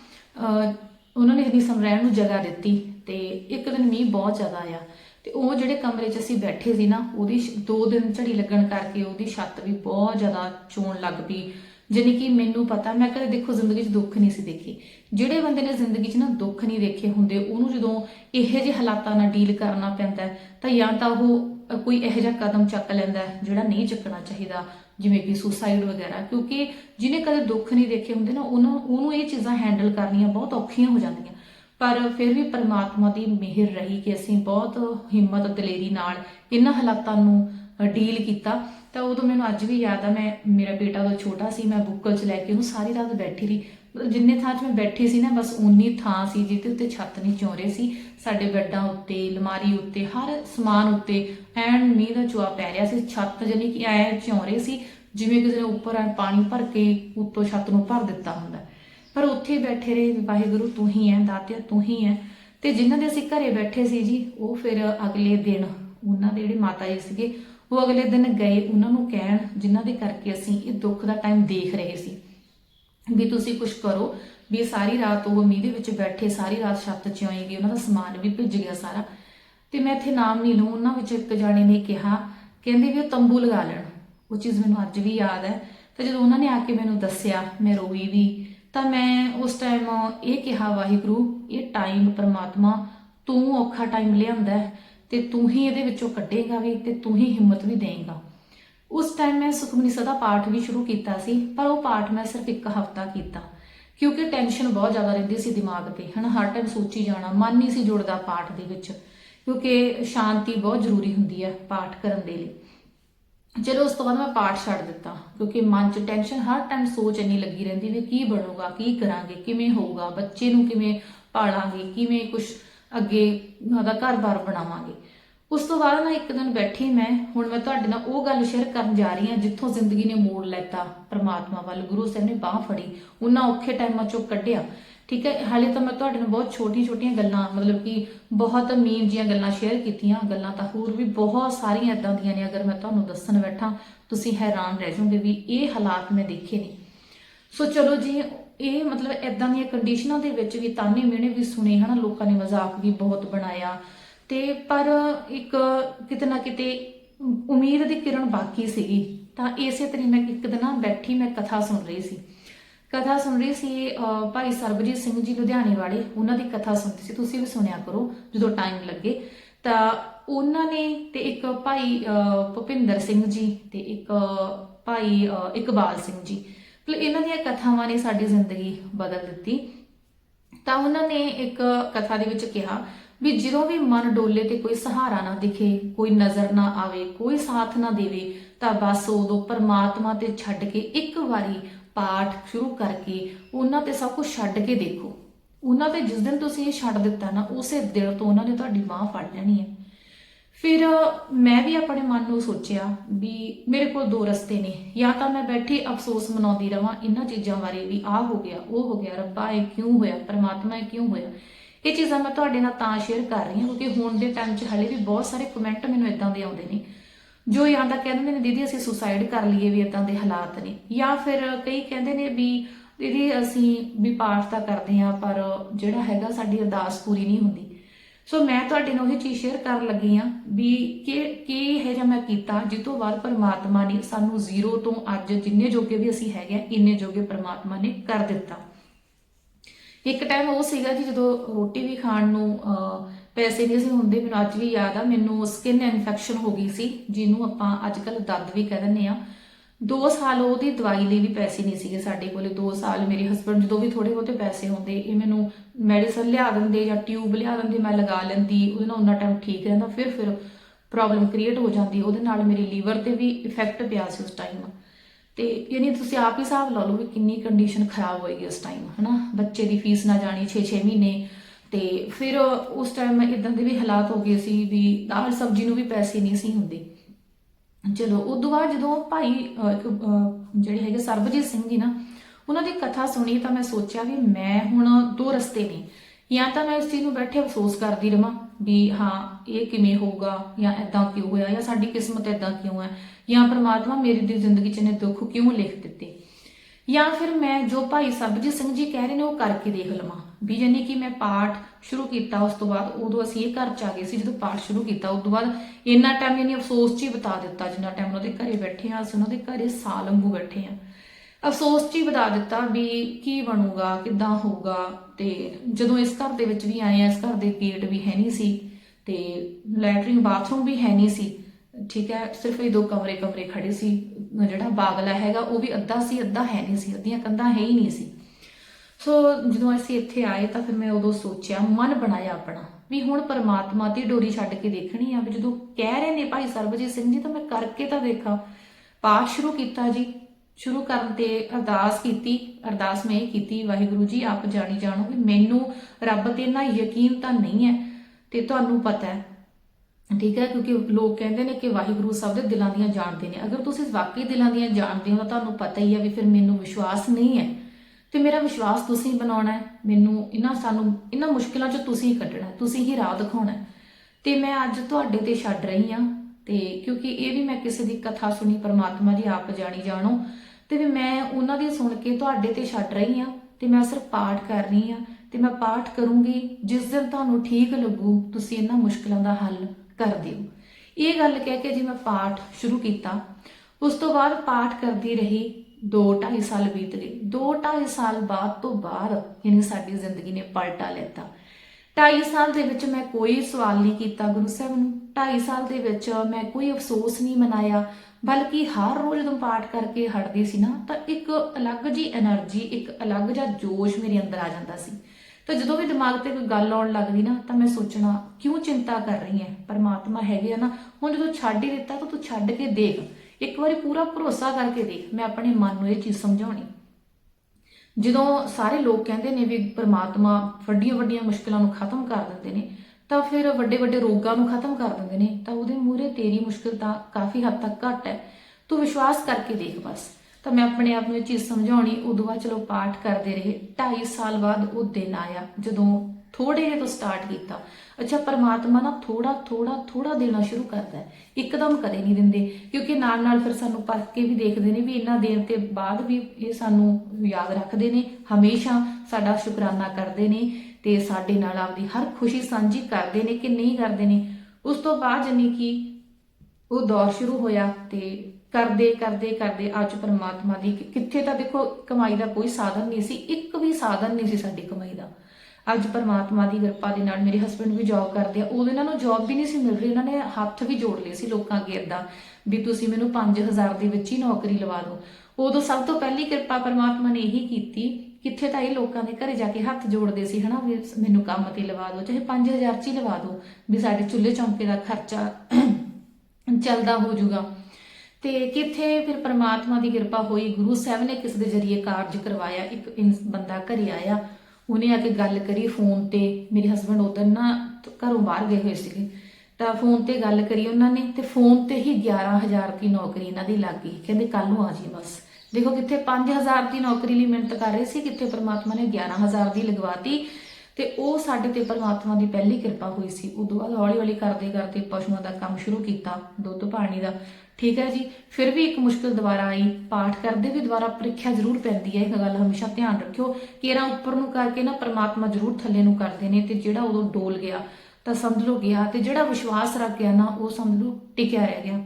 ਉਹਨਾਂ ਨੇ ਇਹਦੀ ਸਾਨੂੰ ਨੂੰ ਜਗ੍ਹਾ ਦਿੱਤੀ। ਤੇ ਇੱਕ ਦਿਨ ਮੀਂਹ ਬਹੁਤ ਜ਼ਿਆਦਾ ਆਇਆ। ਤੇ ਉਹ ਜਿਹੜੇ ਕਮਰੇ 'ਚ ਅਸੀਂ ਬੈਠੇ ਸੀ ਨਾ, ਉਹਦੀ ਸ਼- ਦੋ ਦਿਨ ਝੜੀ ਲੱਗਣ ਕਰਕੇ ਉਹਦੀ ਛੱਤ ਵੀ ਬਹੁਤ ਜ਼ਿਆਦਾ ਚੋਣ ਲੱਗ ਪਈ। ਜਾਣੀ ਕਿ ਮੈਨੂੰ ਪਤਾ, ਮੈਂ ਕਦੇ ਦੇਖੋ ਜ਼ਿੰਦਗੀ 'ਚ ਦੁੱਖ ਨਹੀਂ ਸੀ ਦੇਖੇ। ਜਿਹੜੇ ਬੰਦੇ ਨੇ ਜ਼ਿੰਦਗੀ 'ਚ ਨਾ ਦੁੱਖ ਨਹੀਂ ਦੇਖੇ ਹੁੰਦੇ, ਉਹਨੂੰ ਜਦੋਂ ਇਹੋ ਜਿਹੇ ਹਾਲਾਤਾਂ ਨਾਲ ਡੀਲ ਕਰਨਾ ਪੈਂਦਾ ਤਾਂ ਜਾਂ ਤਾਂ ਉਹ ਕੋਈ ਇਹੋ ਜਿਹਾ ਕਦਮ ਚੱਕ ਲੈਂਦਾ ਹੈ ਜਿਹੜਾ ਨਹੀਂ ਚੱਕਣਾ ਚਾਹੀਦਾ, ਜਿਵੇਂ ਕਿ ਸੁਸਾਈਡ ਵਗੈਰਾ, ਕਿਉਂਕਿ ਜਿਹਨੇ ਕਦੇ ਦੁੱਖ ਨਹੀਂ ਦੇਖੇ ਹੁੰਦੇ ਨਾ, ਉਹਨੂੰ ਉਹਨੂੰ ਇਹ ਚੀਜ਼ਾਂ ਹੈਂਡਲ ਕਰਨੀਆਂ ਬਹੁਤ ਔਖੀਆਂ ਹੋ ਜਾਂਦੀਆਂ। ਪਰ ਫਿਰ ਵੀ ਪਰਮਾਤਮਾ ਦੀ ਮਿਹਰ ਰਹੀ ਕਿ ਅਸੀਂ ਬਹੁਤ ਹਿੰਮਤ ਦਲੇਰੀ ਨਾਲ ਇਹਨਾਂ ਹਾਲਾਤਾਂ ਨੂੰ ਡੀਲ ਕੀਤਾ। ਤਾਂ ਉਦੋਂ ਮੈਨੂੰ ਅੱਜ ਵੀ ਯਾਦ ਆ, ਮੈਂ ਮੇਰਾ ਬੇਟਾ ਉਦੋਂ ਛੋਟਾ ਸੀ, ਮੈਂ ਬੁੱਕਲ 'ਚ ਲੈ ਕੇ ਉਹਨੂੰ ਸਾਰੀ ਰਾਤ ਬੈਠੀ ਰਹੀ। ਜਿੰਨੇ ਥਾਂ 'ਚ ਮੈਂ ਬੈਠੀ ਸੀ ਨਾ, ਬਸ ਉਨੀ ਥਾਂ ਸੀ ਜਿਹਦੇ ਉੱਤੇ ਛੱਤ ਨਹੀਂ ਚੌਰੇ ਸੀ। ਸਾਡੇ ਬੈੱਡਾਂ ਉੱਤੇ, ਅਲਮਾਰੀ ਉੱਤੇ, ਹਰ ਸਮਾਨ ਉੱਤੇ ਐਨ ਮੀਂਹ ਦਾ ਚੁਆ ਪੈ ਰਿਹਾ ਸੀ, ਛੱਤ ਜਾਨੀ ਕਿ ਐ ਚੌਰੇ ਸੀ, ਜਿਵੇਂ ਕਿਸੇ ਨੇ ਉੱਪਰ ਐਂ ਪਾਣੀ ਭਰ ਕੇ ਉੱਤੋਂ ਛੱਤ ਨੂੰ ਭਰ ਦਿੱਤਾ ਹੁੰਦਾ। ਪਰ ਉੱਥੇ ਬੈਠੇ ਰਹੇ ਵਾਹਿਗੁਰੂ, ਤੂੰ ਹੀ ਹੈ ਦਾਤਿਆ, ਤੂੰ ਹੀ ਹੈ ਤੇ ਜਿਨ੍ਹਾਂ ਦੇ ਅਸੀਂ ਘਰੇ ਬੈਠੇ ਸੀ ਜੀ, ਉਹ ਫਿਰ ਅਗਲੇ ਦਿਨ ਉਹਨਾਂ ਦੇ ਜਿਹੜੇ ਮਾਤਾ ਜੀ ਸੀਗੇ, ਉਹ ਅਗਲੇ ਦਿਨ ਗਏ ਉਹਨਾਂ ਨੂੰ ਕਹਿਣ, ਜਿਨ੍ਹਾਂ ਦੇ ਕਰਕੇ ਅਸੀਂ ਇਹ ਦੁੱਖ ਦਾ ਟਾਈਮ ਦੇਖ ਰਹੇ ਸੀ। ਵੀ ਤੁਸੀਂ ਕੁਝ ਕਰੋ ਵੀ ਸਾਰੀ ਰਾਤ ਉਹ ਮੀਂਹ ਦੇ ਵਿੱਚ ਬੈਠੇ, ਸਾਰੀ ਰਾਤ ਛੱਤ 'ਚ ਆਏਗੀ ਉਹਨਾਂ ਦਾ ਸਮਾਨ ਵੀ ਭਿੱਜ ਗਿਆ ਸਾਰਾ। ਤੇ ਮੈਂ ਇੱਥੇ ਨਾਮ ਨਹੀਂ ਲਵਾਂ ਉਹਨਾਂ ਵਿੱਚ ਇੱਕ ਜਾਣੇ ਨੇ ਕਿਹਾ, ਕਹਿੰਦੇ ਵੀ ਉਹ ਤੰਬੂ ਲਗਾ ਲੈਣ। ਉਹ ਚੀਜ਼ ਮੈਨੂੰ ਅੱਜ ਵੀ ਯਾਦ ਹੈ। ਤੇ ਜਦੋਂ ਉਹਨਾਂ ਨੇ ਆ ਕੇ ਮੈਨੂੰ ਦੱਸਿਆ, ਮੈਂ ਰੋਈ ਵੀ, ਤਾਂ ਮੈਂ ਉਸ ਟਾਈਮ ਇਹ ਕਿਹਾ, ਵਾਹਿਗੁਰੂ, ਇਹ ਟਾਈਮ ਪਰਮਾਤਮਾ ਤੂੰ ਔਖਾ ਟਾਈਮ ਲਿਆਂਦਾ ਹੈ ਤੇ ਤੂੰ ਹੀ ਇਹਦੇ ਵਿੱਚੋਂ ਕੱਢੇਗਾ ਵੀ ਤੇ ਤੂੰ ਹੀ ਹਿੰਮਤ ਵੀ ਦੇਂਗਾ। ਉਸ ਟਾਈਮ ਮੈਂ ਸੁਖਮਨੀ ਸਦਾ ਪਾਠ ਵੀ ਸ਼ੁਰੂ ਕੀਤਾ ਸੀ, ਪਰ ਉਹ ਪਾਠ ਮੈਂ ਸਿਰਫ ਇੱਕ ਹਫ਼ਤਾ ਕੀਤਾ। ਕਿਉਂਕਿ ਟੈਨਸ਼ਨ ਬਹੁਤ ਜ਼ਿਆਦਾ ਰਹਿੰਦੀ ਸੀ ਦਿਮਾਗ ਤੇ। ਹਨਾ, ਹਰ ਟਾਈਮ ਸੋਚੀ ਜਾਣਾ, ਮਨ ਨਹੀਂ ਸੀ ਜੁੜਦਾ ਪਾਠ ਦੇ ਵਿੱਚ। ਕਿਉਂਕਿ ਸ਼ਾਂਤੀ ਬਹੁਤ ਜ਼ਰੂਰੀ ਹੁੰਦੀ ਹੈ ਪਾਠ ਕਰਨ ਦੇ ਲਈ। ਚਲੋ, ਉਸ ਤੋਂ ਬਾਅਦ ਮੈਂ ਪਾਠ ਛੱਡ ਦਿੱਤਾ, ਕਿਉਂਕਿ ਮਨ 'ਚ ਟੈਨਸ਼ਨ ਹਰ ਟਾਈਮ ਸੋਚ ਇੰਨੀ ਲੱਗੀ ਰਹਿੰਦੀ ਵੀ ਕੀ ਬਣੂਗਾ, ਕੀ ਕਰਾਂਗੇ, ਕਿਵੇਂ ਹੋਊਗਾ, ਬੱਚੇ ਨੂੰ ਕਿਵੇਂ ਪਾਲਾਂਗੇ, ਕਿਵੇਂ ਕੁਝ ਅੱਗੇ ਉਹਦਾ ਘਰ-ਬਾਰ ਬਣਾਵਾਂਗੇ। ਉਸ ਤੋਂ ਬਾਅਦ ਨਾ ਇੱਕ ਦਿਨ ਬੈਠੀ ਮੈਂ, ਹੁਣ ਮੈਂ ਤੁਹਾਡੇ ਨਾਲ ਉਹ ਗੱਲ ਸ਼ੇਅਰ ਕਰਨ ਜਾ ਰਹੀ ਹਾਂ, ਜਿੱਥੋਂ ਜ਼ਿੰਦਗੀ ਨੇ ਮੋੜ ਲੈਤਾ, ਪ੍ਰਮਾਤਮਾ ਵੱਲ, ਗੁਰੂ ਸਾਹਿਬ ਨੇ ਬਾਹ ਫੜੀ, ਉਹਨਾਂ ਔਖੇ ਟਾਈਮਾਂ ਚੋਂ ਕੱਢਿਆ। ਠੀਕ ਹੈ, ਹਾਲੇ ਤਾਂ ਮੈਂ ਤੁਹਾਡੇ ਨਾਲ ਬਹੁਤ ਛੋਟੀ-ਛੋਟੀਆਂ ਗੱਲਾਂ, ਮਤਲਬ ਕਿ ਬਹੁਤ ਅਮੀਰ ਜੀਆਂ ਗੱਲਾਂ ਸ਼ੇਅਰ ਕੀਤੀਆਂ, ਗੱਲਾਂ ਤਾਂ ਹੋਰ ਵੀ ਬਹੁਤ ਸਾਰੀਆਂ ਇਦਾਂ ਦੀਆਂ ਨੇ, ਅਗਰ ਮੈਂ ਤੁਹਾਨੂੰ ਦੱਸਣ ਬੈਠਾਂ, ਤੁਸੀਂ ਹੈਰਾਨ ਰਹਿ ਜਾਓਗੇ ਵੀ ਇਹ ਹਾਲਾਤ ਮੈਂ ਦੇਖੇ ਨੇ ਸੋ ਚਲੋ ਜੀ, ਇਹ ਮਤਲਬ ਇਦਾਂ ਦੀਆਂ ਕੰਡੀਸ਼ਨਾਂ ਦੇ ਵਿੱਚ ਵੀ ਤਾਨੇ ਮਿਹਣੇ ਵੀ ਸੁਣੇ ਹਨਾ, ਲੋਕਾਂ ਨੇ ਮਜ਼ਾਕ ਵੀ ਬਹੁਤ ਬਣਾਇਆ ਤੇ ਪਰ ਇੱਕ ਕਿਤੇ ਨਾ ਕਿਤੇ ਉਮੀਦ ਦੀ ਕਿਰਨ ਬਾਕੀ ਸੀਗੀ। ਤਾਂ ਇਸੇ ਤਰੀ ਮੈਂ ਇੱਕ ਦਿਨ ਬੈਠੀ ਮੈਂ ਕਥਾ ਸੁਣ ਰਹੀ ਸੀ। ਕਥਾ ਸੁਣ ਰਹੀ ਸੀ ਭਾਈ ਸਰਬਜੀਤ ਸਿੰਘ ਜੀ ਲੁਧਿਆਣੇ ਵਾਲੇ। ਉਹਨਾਂ ਦੀ ਕਥਾ ਸੁਣਦੀ ਸੀ। ਤੁਸੀਂ ਵੀ ਸੁਣਿਆ ਕਰੋ, ਜਦੋਂ ਟਾਈਮ ਲੱਗੇ। ਤਾਂ ਉਹਨਾਂ ਨੇ ਤੇ ਇੱਕ ਭਾਈ ਭੁਪਿੰਦਰ ਸਿੰਘ ਜੀ ਤੇ ਇੱਕ ਭਾਈ ਇਕਬਾਲ ਸਿੰਘ ਜੀ। ਮਤਲਬ ਇਹਨਾਂ ਦੀਆਂ ਕਥਾਵਾਂ ਨੇ ਸਾਡੀ ਜ਼ਿੰਦਗੀ ਬਦਲ ਦਿੱਤੀ। ਤਾਂ ਉਹਨਾਂ ਨੇ ਇੱਕ ਕਥਾ ਦੇ ਵਿੱਚ ਕਿਹਾ ਵੀ ਜਦੋਂ ਵੀ ਮਨ ਡੋਲੇ ਤੇ ਕੋਈ ਸਹਾਰਾ ਨਾ ਦਿਖੇ, ਕੋਈ ਨਜ਼ਰ ਨਾ ਆਵੇ, ਕੋਈ ਸਾਥ ਨਾ ਦੇਵੇ, ਤਾਂ ਬਸ ਉਦੋਂ ਪਰਮਾਤਮਾ ਤੇ ਛੱਡ ਕੇ ਇੱਕ ਵਾਰੀ ਪਾਠ ਸ਼ੁਰੂ ਕਰਕੇ ਉਹਨਾਂ ਤੇ ਸਭ ਕੁਝ ਛੱਡ ਕੇ ਦੇਖੋ। ਉਹਨਾਂ ਤੇ ਜਿਸ ਦਿਨ ਤੁਸੀਂ ਇਹ ਛੱਡ ਦਿੱਤਾ ਨਾ, ਉਸੇ ਦਿਨ ਤੋਂ ਉਹਨਾਂ ਨੇ ਤੁਹਾਡੀ ਬਾਹ ਫੜ ਲੈਣੀ ਹੈ। ਫਿਰ ਮੈਂ ਵੀ ਆਪਣੇ ਮਨ ਨੂੰ ਸੋਚਿਆ ਵੀ ਮੇਰੇ ਕੋਲ ਦੋ ਰਸਤੇ ਨੇ। ਜਾਂ ਤਾਂ ਮੈਂ ਬੈਠੀ ਅਫਸੋਸ ਮਨਾਉਂਦੀ ਰਵਾਂ ਇਹਨਾਂ ਚੀਜ਼ਾਂ ਬਾਰੇ ਵੀ ਆਹ ਹੋ ਗਿਆ, ਉਹ ਹੋ ਗਿਆ, ਰੱਬਾ ਇਹ ਕਿਉਂ ਹੋਇਆ, ਪਰਮਾਤਮਾ ਇਹ ਕਿਉਂ ਹੋਇਆ? ਇਹ ਚੀਜ਼ਾਂ ਮੈਂ ਤੁਹਾਡੇ ਨਾਲ ਤਾਂ ਸ਼ੇਅਰ ਕਰ ਰਹੀ ਹਾਂ, ਕਿਉਂਕਿ ਹੁਣ ਦੇ ਟਾਈਮ 'ਚ ਹਲੇ ਵੀ ਬਹੁਤ ਸਾਰੇ ਕਮੈਂਟ ਮੈਨੂੰ ਇਦਾਂ ਦੇ ਆਉਂਦੇ ਨੇ। ਜੋ ਜਾਂ ਤਾਂ ਕਹਿੰਦੇ ਨੇ, ਦੀਦੀ, ਅਸੀਂ ਸੁਸਾਈਡ ਕਰ ਲਈਏ ਵੀ ਇਦਾਂ ਦੇ ਹਾਲਾਤ ਨੇ। ਜਾਂ ਫਿਰ ਕਈ ਕਹਿੰਦੇ ਨੇ ਵੀ, ਦੀਦੀ, ਅਸੀਂ ਵੀ ਪਾਠ ਤਾਂ ਕਰਦੇ ਹਾਂ, ਪਰ ਜਿਹੜਾ ਹੈਗਾ ਸਾਡੀ ਅਰਦਾਸ ਪੂਰੀ ਨਹੀਂ ਹੁੰਦੀ। ਸੋ ਮੈਂ ਤੁਹਾਡੇ ਨਾਲ ਇਹ ਚੀਜ਼ ਸ਼ੇਅਰ ਕਰਨ ਲੱਗੀ ਆ ਵੀ ਕਿ ਕੀ ਇਹ ਜਿਹਾ ਮੈਂ ਕੀਤਾ ਜਿਸ ਤੋਂ ਬਾਅਦ ਪਰਮਾਤਮਾ ਨੇ ਸਾਨੂੰ ਜ਼ੀਰੋ ਤੋਂ ਅੱਜ ਜਿੰਨੇ ਜੋਗੇ ਵੀ ਅਸੀਂ ਹੈਗੇ ਆ ਇੰਨੇ ਜੋਗੇ ਪਰਮਾਤਮਾ ਨੇ ਕਰ ਦਿੱਤਾ। ਇੱਕ ਟਾਈਮ ਉਹ ਸੀਗਾ ਕਿ ਜਦੋਂ ਰੋਟੀ ਵੀ ਖਾਣ ਨੂੰ ਪੈਸੇ ਨਹੀਂ ਸੀ ਹੁੰਦੇ, ਮੈਨੂੰ ਅੱਜ ਵੀ ਯਾਦ ਆ, ਮੈਨੂੰ ਸਕਿਨ ਇਨਫੈਕਸ਼ਨ ਹੋ ਗਈ ਸੀ, ਜਿਹਨੂੰ ਆਪਾਂ ਅੱਜ ਕੱਲ ਦਰਦ ਵੀ ਕਹਿ ਦਿੰਦੇ ਆ। 2 ਸਾਲ ਉਹਦੀ ਦਵਾਈ ਲਈ ਵੀ ਪੈਸੇ ਨਹੀਂ ਸੀਗੇ ਸਾਡੇ ਕੋਲੇ 2 ਸਾਲ ਮੇਰੇ ਹਸਬੰਡ ਜਦੋਂ ਵੀ ਥੋੜੇ ਬਹੁਤੇ ਪੈਸੇ ਹੁੰਦੇ, ਇਹ ਮੈਨੂੰ ਮੈਡੀਸਨ ਲਿਆ ਦਿੰਦੇ ਜਾਂ ਟਿਊਬ ਲਿਆ ਦਿੰਦੇ, ਮੈਂ ਲਗਾ ਲੈਂਦੀ, ਉਹਦੇ ਨਾਲ ਉਹਨਾਂ ਟਾਈਮ ਠੀਕ ਰਹਿੰਦਾ ਫਿਰ ਫਿਰ ਪ੍ਰੋਬਲਮ ਕ੍ਰੀਏਟ ਹੋ ਜਾਂਦੀ, ਉਹਦੇ ਨਾਲ ਮੇਰੇ ਲੀਵਰ ਤੇ ਵੀ ਇਫੈਕਟ ਪਿਆ ਸੀ ਉਸ ਟਾਈਮ ਤੇ ਯਾਨੀ ਤੁਸੀਂ ਆਪ ਹੀ ਹਿਸਾਬ ਲਾ ਲਓ ਵੀ ਕਿੰਨੀ ਕੰਡੀਸ਼ਨ ਖਰਾਬ ਹੋਏਗੀ ਉਸ ਟਾਈਮ ਹਨਾ? ਬੱਚੇ ਦੀ ਫੀਸ ਨਾ ਜਾਣੀ 6-6 ਮਹੀਨੇ। ਤੇ ਫਿਰ ਉਸ ਟਾਈਮ ਇਦਾਂ ਦੇ ਵੀ ਹਾਲਾਤ ਹੋ ਗਏ ਸੀ ਵੀ ਦਾਲ ਸਬਜ਼ੀ ਨੂੰ ਵੀ ਪੈਸੇ ਨਹੀਂ ਸੀ ਹੁੰਦੇ। ਚਲੋ, ਉਦੋਂ ਬਾਅਦ ਜਦੋਂ ਭਾਈ ਜਿਹੜੇ ਹੈਗੇ ਸਰਬਜੀਤ ਸਿੰਘ ਜੀ ਨਾ, ਉਹਨਾਂ ਦੀ ਕਥਾ ਸੁਣੀ ਤਾਂ ਮੈਂ ਸੋਚਿਆ ਵੀ ਮੈਂ ਹੁਣ ਦੋ ਰਸਤੇ ਨੇ। ਜਾਂ ਤਾਂ ਮੈਂ ਇਸ ਚੀਜ਼ ਨੂੰ ਬੈਠੇ ਅਫਸੋਸ ਕਰਦੀ ਰਵਾਂ ਵੀ ਹਾਂ, ਇਹ ਕਿਵੇਂ ਹੋਊਗਾ ਜਾਂ ਐਦਾਂ ਕਿਉਂ ਹੋਇਆ ਜਾਂ ਸਾਡੀ ਕਿਸਮਤ ਐਦਾਂ ਕਿਉਂ ਹੈ ਜਾਂ ਪ੍ਰਮਾਤਮਾ ਮੇਰੀ ਦੀ ਜ਼ਿੰਦਗੀ 'ਚ ਨੇ ਦੁੱਖ ਕਿਉਂ ਲਿਖ ਦਿੱਤੇ? ਜਾਂ ਫਿਰ ਮੈਂ ਜੋ ਭਾਈ ਸਰਬਜੀਤ ਸਿੰਘ ਜੀ ਕਹਿ ਰਹੇ ਨੇ ਉਹ ਕਰਕੇ ਦੇਖ ਲਵਾਂ ਵੀ ਜਾਨੀ ਕਿ ਮੈਂ ਪਾਠ ਸ਼ੁਰੂ ਕੀਤਾ ਉਸ ਤੋਂ ਬਾਅਦ ਉਦੋਂ ਅਸੀਂ ਇਹ ਘਰ ਚ ਆ ਗਏ ਸੀ ਜਦੋਂ ਪਾਠ ਸ਼ੁਰੂ ਕੀਤਾ, ਉਸ ਤੋਂ ਬਾਅਦ ਇੰਨਾ ਟਾਈਮ ਯਾਨੀ ਅਫਸੋਸ ਚ ਹੀ ਬਿਤਾ ਦਿੱਤਾ ਜਿੰਨਾ ਟਾਈਮ ਉਹਨਾਂ ਦੇ ਘਰੇ ਬੈਠੇ ਆ ਅਸੀਂ ਉਹਨਾਂ ਦੇ ਘਰੇ ਸਾਲ ਵਾਂਗੂ ਬੈਠੇ ਆ ਅਫਸੋਸ ਚ ਹੀ ਬਤਾ ਦਿੱਤਾ ਵੀ ਕੀ ਬਣੂਗਾ, ਕਿੱਦਾਂ ਹੋਊਗਾ ਤੇ ਜਦੋਂ ਇਸ ਘਰ ਦੇ ਵਿੱਚ ਵੀ ਆਏ ਆ, ਇਸ ਘਰ ਦੇ ਗੇਟ ਵੀ ਹੈ ਨਹੀਂ ਸੀ ਤੇ ਲੈਟਰਿੰਗ ਬਾਥਰੂਮ ਵੀ ਹੈ ਨਹੀਂ ਸੀ, ਠੀਕ ਹੈ, ਸਿਰਫ ਇਹ ਦੋ ਕਮਰੇ ਕਮਰੇ ਖੜੇ ਸੀ, ਜਿਹੜਾ ਬਾਗਲਾ ਹੈਗਾ ਉਹ ਵੀ ਅੱਧਾ ਸੀ, ਅੱਧਾ ਹੈ ਨਹੀਂ ਸੀ, ਅੱਧੀਆਂ ਕੰਧਾਂ ਹੈ ਹੀ ਨਹੀਂ ਸੀ। ਸੋ ਜਦੋਂ ਅਸੀਂ ਇੱਥੇ ਆਏ ਤਾਂ ਫਿਰ ਮੈਂ ਉਦੋਂ ਸੋਚਿਆ, ਮਨ ਬਣਾਇਆ ਆਪਣਾ ਵੀ ਹੁਣ ਪਰਮਾਤਮਾ ਦੀ ਡੋਰੀ ਛੱਡ ਕੇ ਦੇਖਣੀ ਆ, ਵੀ ਜਦੋਂ ਕਹਿ ਰਹੇ ਨੇ ਭਾਈ ਸਰਬਜੀਤ ਸਿੰਘ ਜੀ ਤਾਂ ਮੈਂ ਕਰਕੇ ਤਾਂ ਦੇਖਾਂ। ਪਾਠ ਸ਼ੁਰੂ ਕੀਤਾ ਜੀ ਸ਼ੁਰੂ ਕਰਨ ਤੇ ਅਰਦਾਸ ਕੀਤੀ, ਅਰਦਾਸ ਮੈਂ ਇਹ ਕੀਤੀ, ਵਾਹਿਗੁਰੂ ਜੀ, ਆਪ ਜਾਣੀ ਜਾਣੋ ਵੀ ਮੈਨੂੰ ਰੱਬ ਤੇ ਨਾ ਯਕੀਨ ਤਾਂ ਨਹੀਂ ਹੈ ਤੇ ਤੁਹਾਨੂੰ ਪਤਾ ਹੈ। ਠੀਕ ਹੈ, ਕਿਉਂਕਿ ਲੋਕ ਕਹਿੰਦੇ ਨੇ ਕਿ ਵਾਹਿਗੁਰੂ ਸਾਹਿਬ ਦੇ ਦਿਲਾਂ ਦੀਆਂ ਜਾਣਦੇ ਨੇ। ਅਗਰ ਤੁਸੀਂ ਵਾਕਈ ਦਿਲਾਂ ਦੀਆਂ ਜਾਣਦੇ ਹੋ ਤਾਂ ਤੁਹਾਨੂੰ ਪਤਾ ਹੀ ਹੈ ਵੀ ਫਿਰ ਮੈਨੂੰ ਵਿਸ਼ਵਾਸ ਨਹੀਂ ਹੈ। ਤੇ ਮੇਰਾ ਵਿਸ਼ਵਾਸ ਤੁਸੀਂ ਬਣਾਉਣਾ ਹੈ। ਮੈਨੂੰ ਇਹਨਾਂ ਸਾਨੂੰ, ਇਹਨਾਂ ਮੁਸ਼ਕਿਲਾਂ ਚੋਂ ਤੁਸੀਂ ਕੱਢਣਾ ਤੁਸੀਂ ਹੀ ਰਾਹ ਦਿਖਾਉਣਾ ਹੈ। ਤੇ ਮੈਂ ਅੱਜ ਤੁਹਾਡੇ ਤੇ ਛੱਡ ਰਹੀ ਹਾਂ ਤੇ ਕਿਉਂਕਿ ਇਹ ਵੀ ਮੈਂ ਕਿਸੇ ਦੀ ਕਥਾ ਸੁਣੀ, ਪਰਮਾਤਮਾ ਦੀ ਆਪ ਜਾਣੀ ਜਾਣੋ। ਤੇ ਵੀ ਮੈਂ ਉਹਨਾਂ ਦੀ ਸੁਣ ਕੇ ਤੁਹਾਡੇ ਤੇ ਛੱਡ ਰਹੀ ਹਾਂ ਤੇ ਮੈਂ ਸਿਰਫ ਪਾਠ ਕਰ ਰਹੀ ਹਾਂ ਤੇ ਮੈਂ ਪਾਠ ਕਰੂੰਗੀ, ਜਿਸ ਦਿਨ ਤੁਹਾਨੂੰ ਠੀਕ ਲੱਗੂ, ਤੁਸੀਂ ਇਹਨਾਂ ਮੁਸ਼ਕਲਾਂ ਦਾ ਹੱਲ ਕਰ ਦਿਓ। ਇਹ ਗੱਲ ਕਹਿ ਕੇ ਜੀ ਮੈਂ ਪਾਠ ਸ਼ੁਰੂ ਕੀਤਾ। ਉਸ ਤੋਂ ਬਾਅਦ ਪਾਠ ਕਰਦੀ ਰਹੀ 2-2.5 ਸਾਲ ਬੀਤ ਗਏ। 2-2.5 ਸਾਲ ਬਾਅਦ ਤੋਂ ਬਾਅਦ ਯਾਨੀ ਸਾਡੀ ਜ਼ਿੰਦਗੀ ਨੇ ਪਲਟਾ ਲੈਤਾ। 2.5 ਸਾਲ ਦੇ ਵਿੱਚ ਮੈਂ ਕੋਈ ਸਵਾਲ ਨਹੀਂ ਕੀਤਾ ਗੁਰੂ ਸਾਹਿਬ ਨੂੰ। 2.5 ਸਾਲ ਦੇ ਵਿੱਚ ਮੈਂ ਕੋਈ ਅਫਸੋਸ ਨਹੀਂ ਮਨਾਇਆ। ਬਲਕਿ ਹਰ ਰੋਜ਼ ਜਦੋਂ ਪਾਠ ਕਰਕੇ ਹਟਦੀ ਸੀ ਨਾ, ਤਾਂ ਇੱਕ ਅਲੱਗ ਜੀ એનર્ਜੀ ਇੱਕ ਅਲੱਗ ਜਿਹਾ ਜੋਸ਼ ਮੇਰੇ ਅੰਦਰ ਆ ਜਾਂਦਾ ਸੀ। ਤਾਂ ਜਦੋਂ ਵੀ ਦਿਮਾਗ ਤੇ ਕੋਈ ਗੱਲ ਆਉਣ ਲੱਗਦੀ ਨਾ, ਤਾਂ ਮੈਂ ਸੋਚਣਾ, ਕਿਉਂ ਚਿੰਤਾ ਕਰ ਰਹੀ ਹੈ ਪਰਮਾਤਮਾ ਹੈਗੇ ਆ ਨਾ, ਹੁਣ ਜਦੋਂ ਛੱਡ ਹੀ ਦਿੱਤਾ, ਤਾਂ ਤੂੰ ਛੱਡ ਕੇ ਦੇਖ। ਇੱਕ ਵਾਰੀ ਪੂਰਾ ਭਰੋਸਾ ਕਰਕੇ ਦੇਖ, ਮੈਂ ਆਪਣੇ ਮਨ ਨੂੰ ਇਹ ਚੀਜ਼ ਸਮਝਾਉਣੀ। ਜਦੋਂ ਸਾਰੇ ਲੋਕ ਕਹਿੰਦੇ ਨੇ ਵੀ ਪਰਮਾਤਮਾ ਵੱਡੀਆਂ ਵੱਡੀਆਂ ਮੁਸ਼ਕਲਾਂ ਨੂੰ ਖਤਮ ਕਰ ਦਿੰਦੇ ਨੇ ਤਾਂ ਫਿਰ ਵੱਡੇ ਵੱਡੇ ਰੋਗਾਂ ਨੂੰ ਖਤਮ ਕਰ ਦਿੰਦੇ ਨੇ। ਤਾਂ ਉਹਦੇ ਮੂਹਰੇ ਤੇਰੀ ਮੁਸ਼ਕਲ ਤਾਂ ਕਾਫੀ ਹੱਦ ਤੱਕ ਘੱਟ ਹੈ। ਤੂੰ ਵਿਸ਼ਵਾਸ ਕਰਕੇ ਦੇਖ ਬਸ। ਤਾਂ ਮੈਂ ਆਪਣੇ ਆਪ ਨੂੰ ਇਹ ਚੀਜ਼ ਸਮਝਾਉਣੀ, ਉਦੋਂ ਬਾਅਦ ਚਲੋ ਪਾਠ ਕਰਦੇ ਰਹੇ। 2.5 ਸਾਲ ਬਾਅਦ ਉਹ ਦਿਨ ਆਇਆ, ਜਦੋਂ ਥੋੜੇ ਜਿਹੇ ਤੋਂ ਸਟਾਰਟ ਕੀਤਾ। ਅੱਛਾ, ਪਰਮਾਤਮਾ ਨਾ ਥੋੜਾ ਥੋੜਾ ਥੋੜਾ ਦੇਣਾ ਸ਼ੁਰੂ ਕਰਦਾ ਹੈ। ਇੱਕਦਮ ਕਦੇ ਨਹੀਂ ਦਿੰਦੇ, ਕਿਉਂਕਿ ਨਾਲ ਨਾਲ ਫਿਰ ਸਾਨੂੰ ਪਰਖ ਕੇ ਵੀ ਦੇਖਦੇ ਨੇ ਵੀ ਇੰਨਾ ਦੇਰ ਤੇ ਬਾਅਦ ਵੀ ਇਹ ਸਾਨੂੰ ਯਾਦ ਰੱਖਦੇ ਨੇ। ਹਮੇਸ਼ਾ ਸਾਡਾ ਸ਼ੁਕਰਾਨਾ ਕਰਦੇ ਨੇ। ਤੇ ਸਾਡੇ ਨਾਲ ਆਪਦੀ ਹਰ ਖੁਸ਼ੀ ਸਾਂਝੀ ਕਰਦੇ ਨੇ ਕਿ ਨਹੀਂ ਕਰਦੇ ਨੇ। ਉਸ ਤੋਂ ਬਾਅਦ ਜਾਨੀ ਕਿ ਉਹ ਦੌਰ ਸ਼ੁਰੂ ਹੋਇਆ ਤੇ ਕਰਦੇ ਕਰਦੇ ਕਰਦੇ ਅੱਜ ਪਰਮਾਤਮਾ ਦੀ ਕਿੱਥੇ ਤਾਂ ਦੇਖੋ ਕਮਾਈ ਦਾ ਕੋਈ ਸਾਧਨ ਨਹੀਂ ਸੀ, ਇੱਕ ਵੀ ਸਾਧਨ ਨਹੀਂ ਸੀ ਸਾਡੀ ਕਮਾਈ ਦਾ। ਅੱਜ ਪਰਮਾਤਮਾ ਦੀ ਕਿਰਪਾ ਦੇ ਨਾਲ ਮੇਰੇ ਹਸਬੰਡ ਵੀ ਜੌਬ ਕਰਦੇ ਆ, ਉਦੋਂ ਇਹਨਾਂ ਨੂੰ ਜੌਬ ਵੀ ਨਹੀਂ ਸੀ ਮਿਲ ਰਹੀ, ਇਹਨਾਂ ਨੇ ਹੱਥ ਵੀ ਜੋੜ ਲਏ ਸੀ ਲੋਕਾਂ ਅੱਗੇ ਏਦਾਂ ਵੀ ਤੁਸੀਂ ਮੈਨੂੰ 5000 ਦੇ ਵਿੱਚ ਹੀ ਨੌਕਰੀ ਲਵਾ ਦਿਓ। ਉਦੋਂ ਸਭ ਤੋਂ ਪਹਿਲੀ ਕਿਰਪਾ ਪਰਮਾਤਮਾ ਨੇ ਇਹੀ ਕੀਤੀ ਕਿੱਥੇ ਤਾਂ ਇਹ ਲੋਕਾਂ ਦੇ ਘਰੇ ਜਾ ਕੇ ਹੱਥ ਜੋੜਦੇ ਸੀ, ਹਨਾ, ਵੀ ਮੈਨੂੰ ਕੰਮ ਤੇ ਲਵਾ ਦਿਓ, ਚਾਹੇ 5000 ਚ ਹੀ ਲਵਾ ਦਿਓ, ਵੀ ਸਾਡੇ ਚੁੱਲ੍ਹੇ ਚੌਂਕੇ ਦਾ ਖਰਚਾ ਚੱਲਦਾ ਹੋ ਜਾਊਗਾ। ਤੇ ਕਿੱਥੇ ਫਿਰ ਪ੍ਰਮਾਤਮਾ ਦੀ ਕਿਰਪਾ ਹੋਈ, ਗੁਰੂ ਸਾਹਿਬ ਨੇ ਕਿਸ ਦੇ ਜਰੀਏ ਕਾਰਜ ਕਰਵਾਇਆ, ਇੱਕ ਬੰਦਾ ਘਰੇ ਆਇਆ, ਉਹਨੇ ਆ ਕੇ ਗੱਲ ਕਰੀ ਫੋਨ ਤੇ, ਮੇਰੇ ਹਸਬੰਡ ਉਦੋਂ ਨਾ ਘਰੋਂ ਬਾਹਰ ਗਏ ਹੋਏ ਸੀਗੇ, ਤਾਂ ਫੋਨ ਤੇ ਗੱਲ ਕਰੀ ਉਹਨਾਂ ਨੇ, ਤੇ ਫੋਨ ਤੇ ਹੀ 11000 ਦੀ ਨੌਕਰੀ ਇਹਨਾਂ ਦੀ ਲੱਗ ਗਈ, ਕਹਿੰਦੇ ਕੱਲ ਨੂੰ ਆ ਜੀ ਬਸ। ਦੇਖੋ ਕਿੱਥੇ 5000 ਦੀ ਨੌਕਰੀ ਲਈ ਮਿਹਨਤ ਕਰ ਰਹੇ ਸੀ, ਕਿੱਥੇ ਪ੍ਰਮਾਤਮਾ ਨੇ 11000 ਦੀ ਲਗਵਾਤੀ ਤੇ ਉਹ ਸਾਡੇ ਤੇ ਪਰਮਾਤਮਾ ਦੀ ਪਹਿਲੀ ਕਿਰਪਾ ਹੋਈ ਸੀ। ਉਦੋਂ ਬਾਅਦ ਹੌਲੀ ਹੌਲੀ ਕਰਦੇ ਕਰਦੇ ਪਸ਼ੂਆਂ ਦਾ ਕੰਮ ਸ਼ੁਰੂ ਕੀਤਾ, ਦੁੱਧ, ਪਾਣੀ ਦਾ। ਠੀਕ ਹੈ ਜੀ, ਫਿਰ ਵੀ ਇੱਕ ਮੁਸ਼ਕਲ ਦੁਬਾਰਾ ਆਈ। ਪਾਠ ਕਰਦੇ ਵੀ ਦੁਬਾਰਾ ਪ੍ਰੀਖਿਆ ਜ਼ਰੂਰ ਪੈਂਦੀ ਹੈ। ਇਹ ਗੱਲ ਹਮੇਸ਼ਾ ਧਿਆਨ ਰੱਖਿਓ, ਕੇਰਾ ਉੱਪਰ ਨੂੰ ਕਰਕੇ ਨਾ ਪ੍ਰਮਾਤਮਾ ਜ਼ਰੂਰ ਥੱਲੇ ਨੂੰ ਕਰਦੇ ਨੇ ਤੇ ਜਿਹੜਾ ਉਦੋਂ ਡੋਲ ਗਿਆ ਤਾਂ ਸਮਝ ਲਓ ਗਿਆ ਤੇ ਜਿਹੜਾ ਵਿਸ਼ਵਾਸ ਰੱਖ ਗਿਆ ਨਾ, ਉਹ ਸਮਝ ਲਓ ਟਿਕਿਆ ਰਹਿ ਗਿਆ।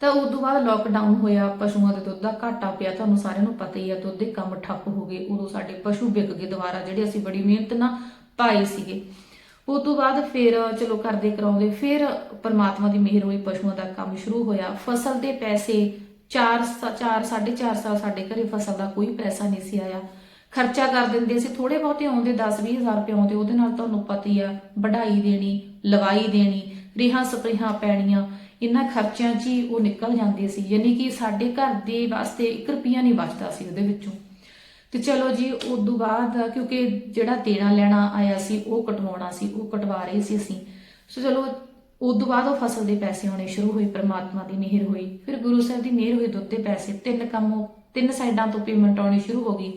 ਤਾਂ ਉਸ ਤੋਂ ਬਾਅਦ ਲੋਕਡਾਊਨ ਹੋਇਆ, ਪਸ਼ੂਆਂ ਦੇ ਦੁੱਧ ਦਾ ਘਾਟਾ ਪਿਆ, ਤੁਹਾਨੂੰ ਸਾਰਿਆਂ ਨੂੰ ਪਤਾ ਹੀ ਆ, ਦੁੱਧ ਦੇ ਕੰਮ ਠੱਪ ਹੋ ਗਏ, ਉਦੋਂ ਸਾਡੇ ਪਸ਼ੂ ਵਿਕ ਗਏ ਦੁਬਾਰਾ, ਜਿਹੜੇ ਅਸੀਂ ਬੜੀ ਮਿਹਨਤ ਨਾਲ ਪਾਏ ਸੀਗੇ। ਉਸ ਤੋਂ ਬਾਅਦ ਫਿਰ, ਚਲੋ ਕਰਦੇ ਕਰਾਉਂਦੇ, ਫਿਰ ਪਰਮਾਤਮਾ ਦੀ ਮਿਹਰ ਹੋਈ, ਪਸ਼ੂਆਂ ਦਾ ਕੰਮ ਸ਼ੁਰੂ ਹੋਇਆ। ਫਸਲ ਦੇ ਪੈਸੇ 4 4 4.5 ਸਾਲ ਸਾਡੇ ਘਰੇ ਫਸਲ ਦਾ ਕੋਈ ਪੈਸਾ ਨਹੀਂ ਸੀ ਆਇਆ। ਖਰਚਾ ਕਰ ਦਿੰਦੇ ਸੀ ਥੋੜੇ ਬਹੁਤੇ ਆਉਂਦੇ 10 ਹਜ਼ਾਰ ਰੁਪਏ ਆਉਂਦੇ, ਉਹਦੇ ਨਾਲ ਤੁਹਾਨੂੰ ਪਤਾ ਹੀ ਆ, ਵਢਾਈ ਦੇਣੀ, ਲਵਾਈ ਦੇਣੀ, ਰਿਹਾਂ ਸਪਰੇਹਾਂ ਪੈਣੀਆਂ ਇਹਨਾਂ ਖਰਚਿਆਂ 'ਚ ਹੀ ਉਹ ਨਿਕਲ ਜਾਂਦੇ ਸੀ, ਯਾਨੀ ਕਿ ਸਾਡੇ ਘਰ ਦੇ ਵਾਸਤੇ 1 ਰੁਪਿਆ ਨਹੀਂ ਬਚਦਾ ਸੀ ਉਹਦੇ ਵਿੱਚੋਂ। ਤੇ ਚਲੋ ਜੀ ਉਦੋਂ ਬਾਅਦ ਕਿਉਂਕਿ ਜਿਹੜਾ ਦੇਣਾ ਲੈਣਾ ਆਇਆ ਸੀ, ਉਹ ਕਟਵਾਉਣਾ ਸੀ, ਉਹ ਕਟਵਾ ਰਹੇ ਸੀ ਅਸੀਂ। ਸੋ ਚਲੋ ਉਦੋਂ ਬਾਅਦ ਉਹ ਫਸਲ ਦੇ ਪੈਸੇ ਆਉਣੇ ਸ਼ੁਰੂ ਹੋਏ, ਪ੍ਰਮਾਤਮਾ ਦੀ ਮਿਹਰ ਹੋਈ। ਫਿਰ ਗੁਰੂ ਸਾਹਿਬ ਦੀ ਮਿਹਰ ਹੋਈ ਦੁੱਧ ਦੇ ਪੈਸੇ, ਤਿੰਨ ਕੰਮ ਤਿੰਨ ਸਾਈਡਾਂ ਤੋਂ ਪੇਮੈਂਟ ਆਉਣੀ ਸ਼ੁਰੂ ਹੋ ਗਈ।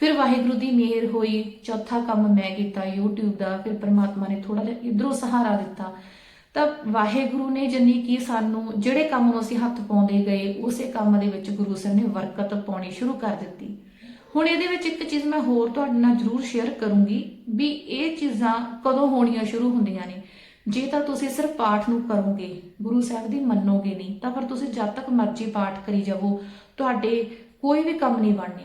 ਫਿਰ ਵਾਹਿਗੁਰੂ ਦੀ ਮਿਹਰ ਹੋਈ, ਚੌਥਾ ਕੰਮ ਮੈਂ ਕੀਤਾ YouTube ਦਾ, ਫਿਰ ਪ੍ਰਮਾਤਮਾ ਨੇ ਥੋੜਾ ਜਿਹਾ ਇਧਰੋਂ ਸਹਾਰਾ ਦਿੱਤਾ। ਤਾਂ ਵਾਹਿਗੁਰੂ ਨੇ ਜੰਨੀ ਕੀ ਸਾਨੂੰ ਜਿਹੜੇ ਕੰਮ ਨੂੰ ਅਸੀਂ ਹੱਥ ਪਾਉਂਦੇ ਗਏ, ਉਸੇ ਕੰਮ ਦੇ ਵਿੱਚ ਗੁਰੂ ਸਾਹਿਬ ਨੇ ਬਰਕਤ ਪਾਉਣੀ ਸ਼ੁਰੂ ਕਰ ਦਿੱਤੀ। ਹੁਣ ਇਹਦੇ ਵਿੱਚ ਇੱਕ ਚੀਜ਼ ਮੈਂ ਹੋਰ ਤੁਹਾਡੇ ਨਾਲ ਜ਼ਰੂਰ ਸ਼ੇਅਰ ਕਰੂੰਗੀ ਵੀ ਇਹ ਚੀਜ਼ਾਂ ਕਦੋਂ ਹੋਣੀਆਂ ਸ਼ੁਰੂ ਹੁੰਦੀਆਂ ਨੇ। ਜੇ ਤਾਂ ਤੁਸੀਂ ਸਿਰਫ ਪਾਠ ਨੂੰ ਕਰੋਗੇ, ਗੁਰੂ ਸਾਹਿਬ ਦੀ ਮੰਨੋਗੇ ਨਹੀਂ, ਤਾਂ ਫਿਰ ਤੁਸੀਂ ਜਦ ਤੱਕ ਮਰਜ਼ੀ ਪਾਠ ਕਰੀ ਜਾਵੋ, ਤੁਹਾਡੇ ਕੋਈ ਵੀ ਕੰਮ ਨਹੀਂ ਬਣਨੇ।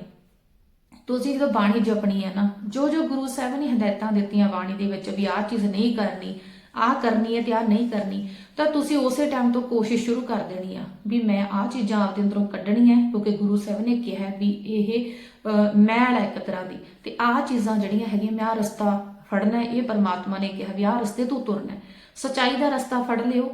ਤੁਸੀਂ ਜਦੋਂ ਬਾਣੀ ਜਪਣੀ ਹੈ ਨਾ ਜੋ ਜੋ ਗੁਰੂ ਸਾਹਿਬ ਨੇ ਹਦਾਇਤਾਂ ਦਿੱਤੀਆਂ ਬਾਣੀ ਦੇ ਵਿੱਚ ਵੀ ਆਹ ਚੀਜ਼ ਨਹੀਂ ਕਰਨੀ ਆਹ ਕਰਨੀ ਹੈ ਤੇ ਆਹ ਨਹੀਂ ਕਰਨੀ ਤਾਂ ਤੁਸੀਂ ਉਸੇ ਟਾਈਮ ਤੋਂ ਕੋਸ਼ਿਸ਼ ਸ਼ੁਰੂ ਕਰ ਦੇਣੀ ਆ ਵੀ ਮੈਂ ਆਹ ਚੀਜ਼ਾਂ ਆਪਦੇ ਅੰਦਰੋਂ ਕੱਢਣੀਆਂ ਕਿਉਂਕਿ ਗੁਰੂ ਸਾਹਿਬ ਨੇ ਕਿਹਾ ਵੀ ਇਹ ਅਹ, ਮੈਲ ਹੈ ਇੱਕ ਤਰ੍ਹਾਂ ਦੀ। ਤੇ ਆਹ ਚੀਜ਼ਾਂ ਜਿਹੜੀਆਂ ਹੈਗੀਆਂ ਮੈਂ ਆਹ ਰਸਤਾ ਫੜਨਾ ਇਹ ਪਰਮਾਤਮਾ ਨੇ ਕਿਹਾ ਵੀ ਆਹ ਰਸਤੇ ਤੋਂ ਤੁਰਨਾ ਹੈ। ਸਚਾਈ ਦਾ ਰਸਤਾ ਫੜ ਲਿਓ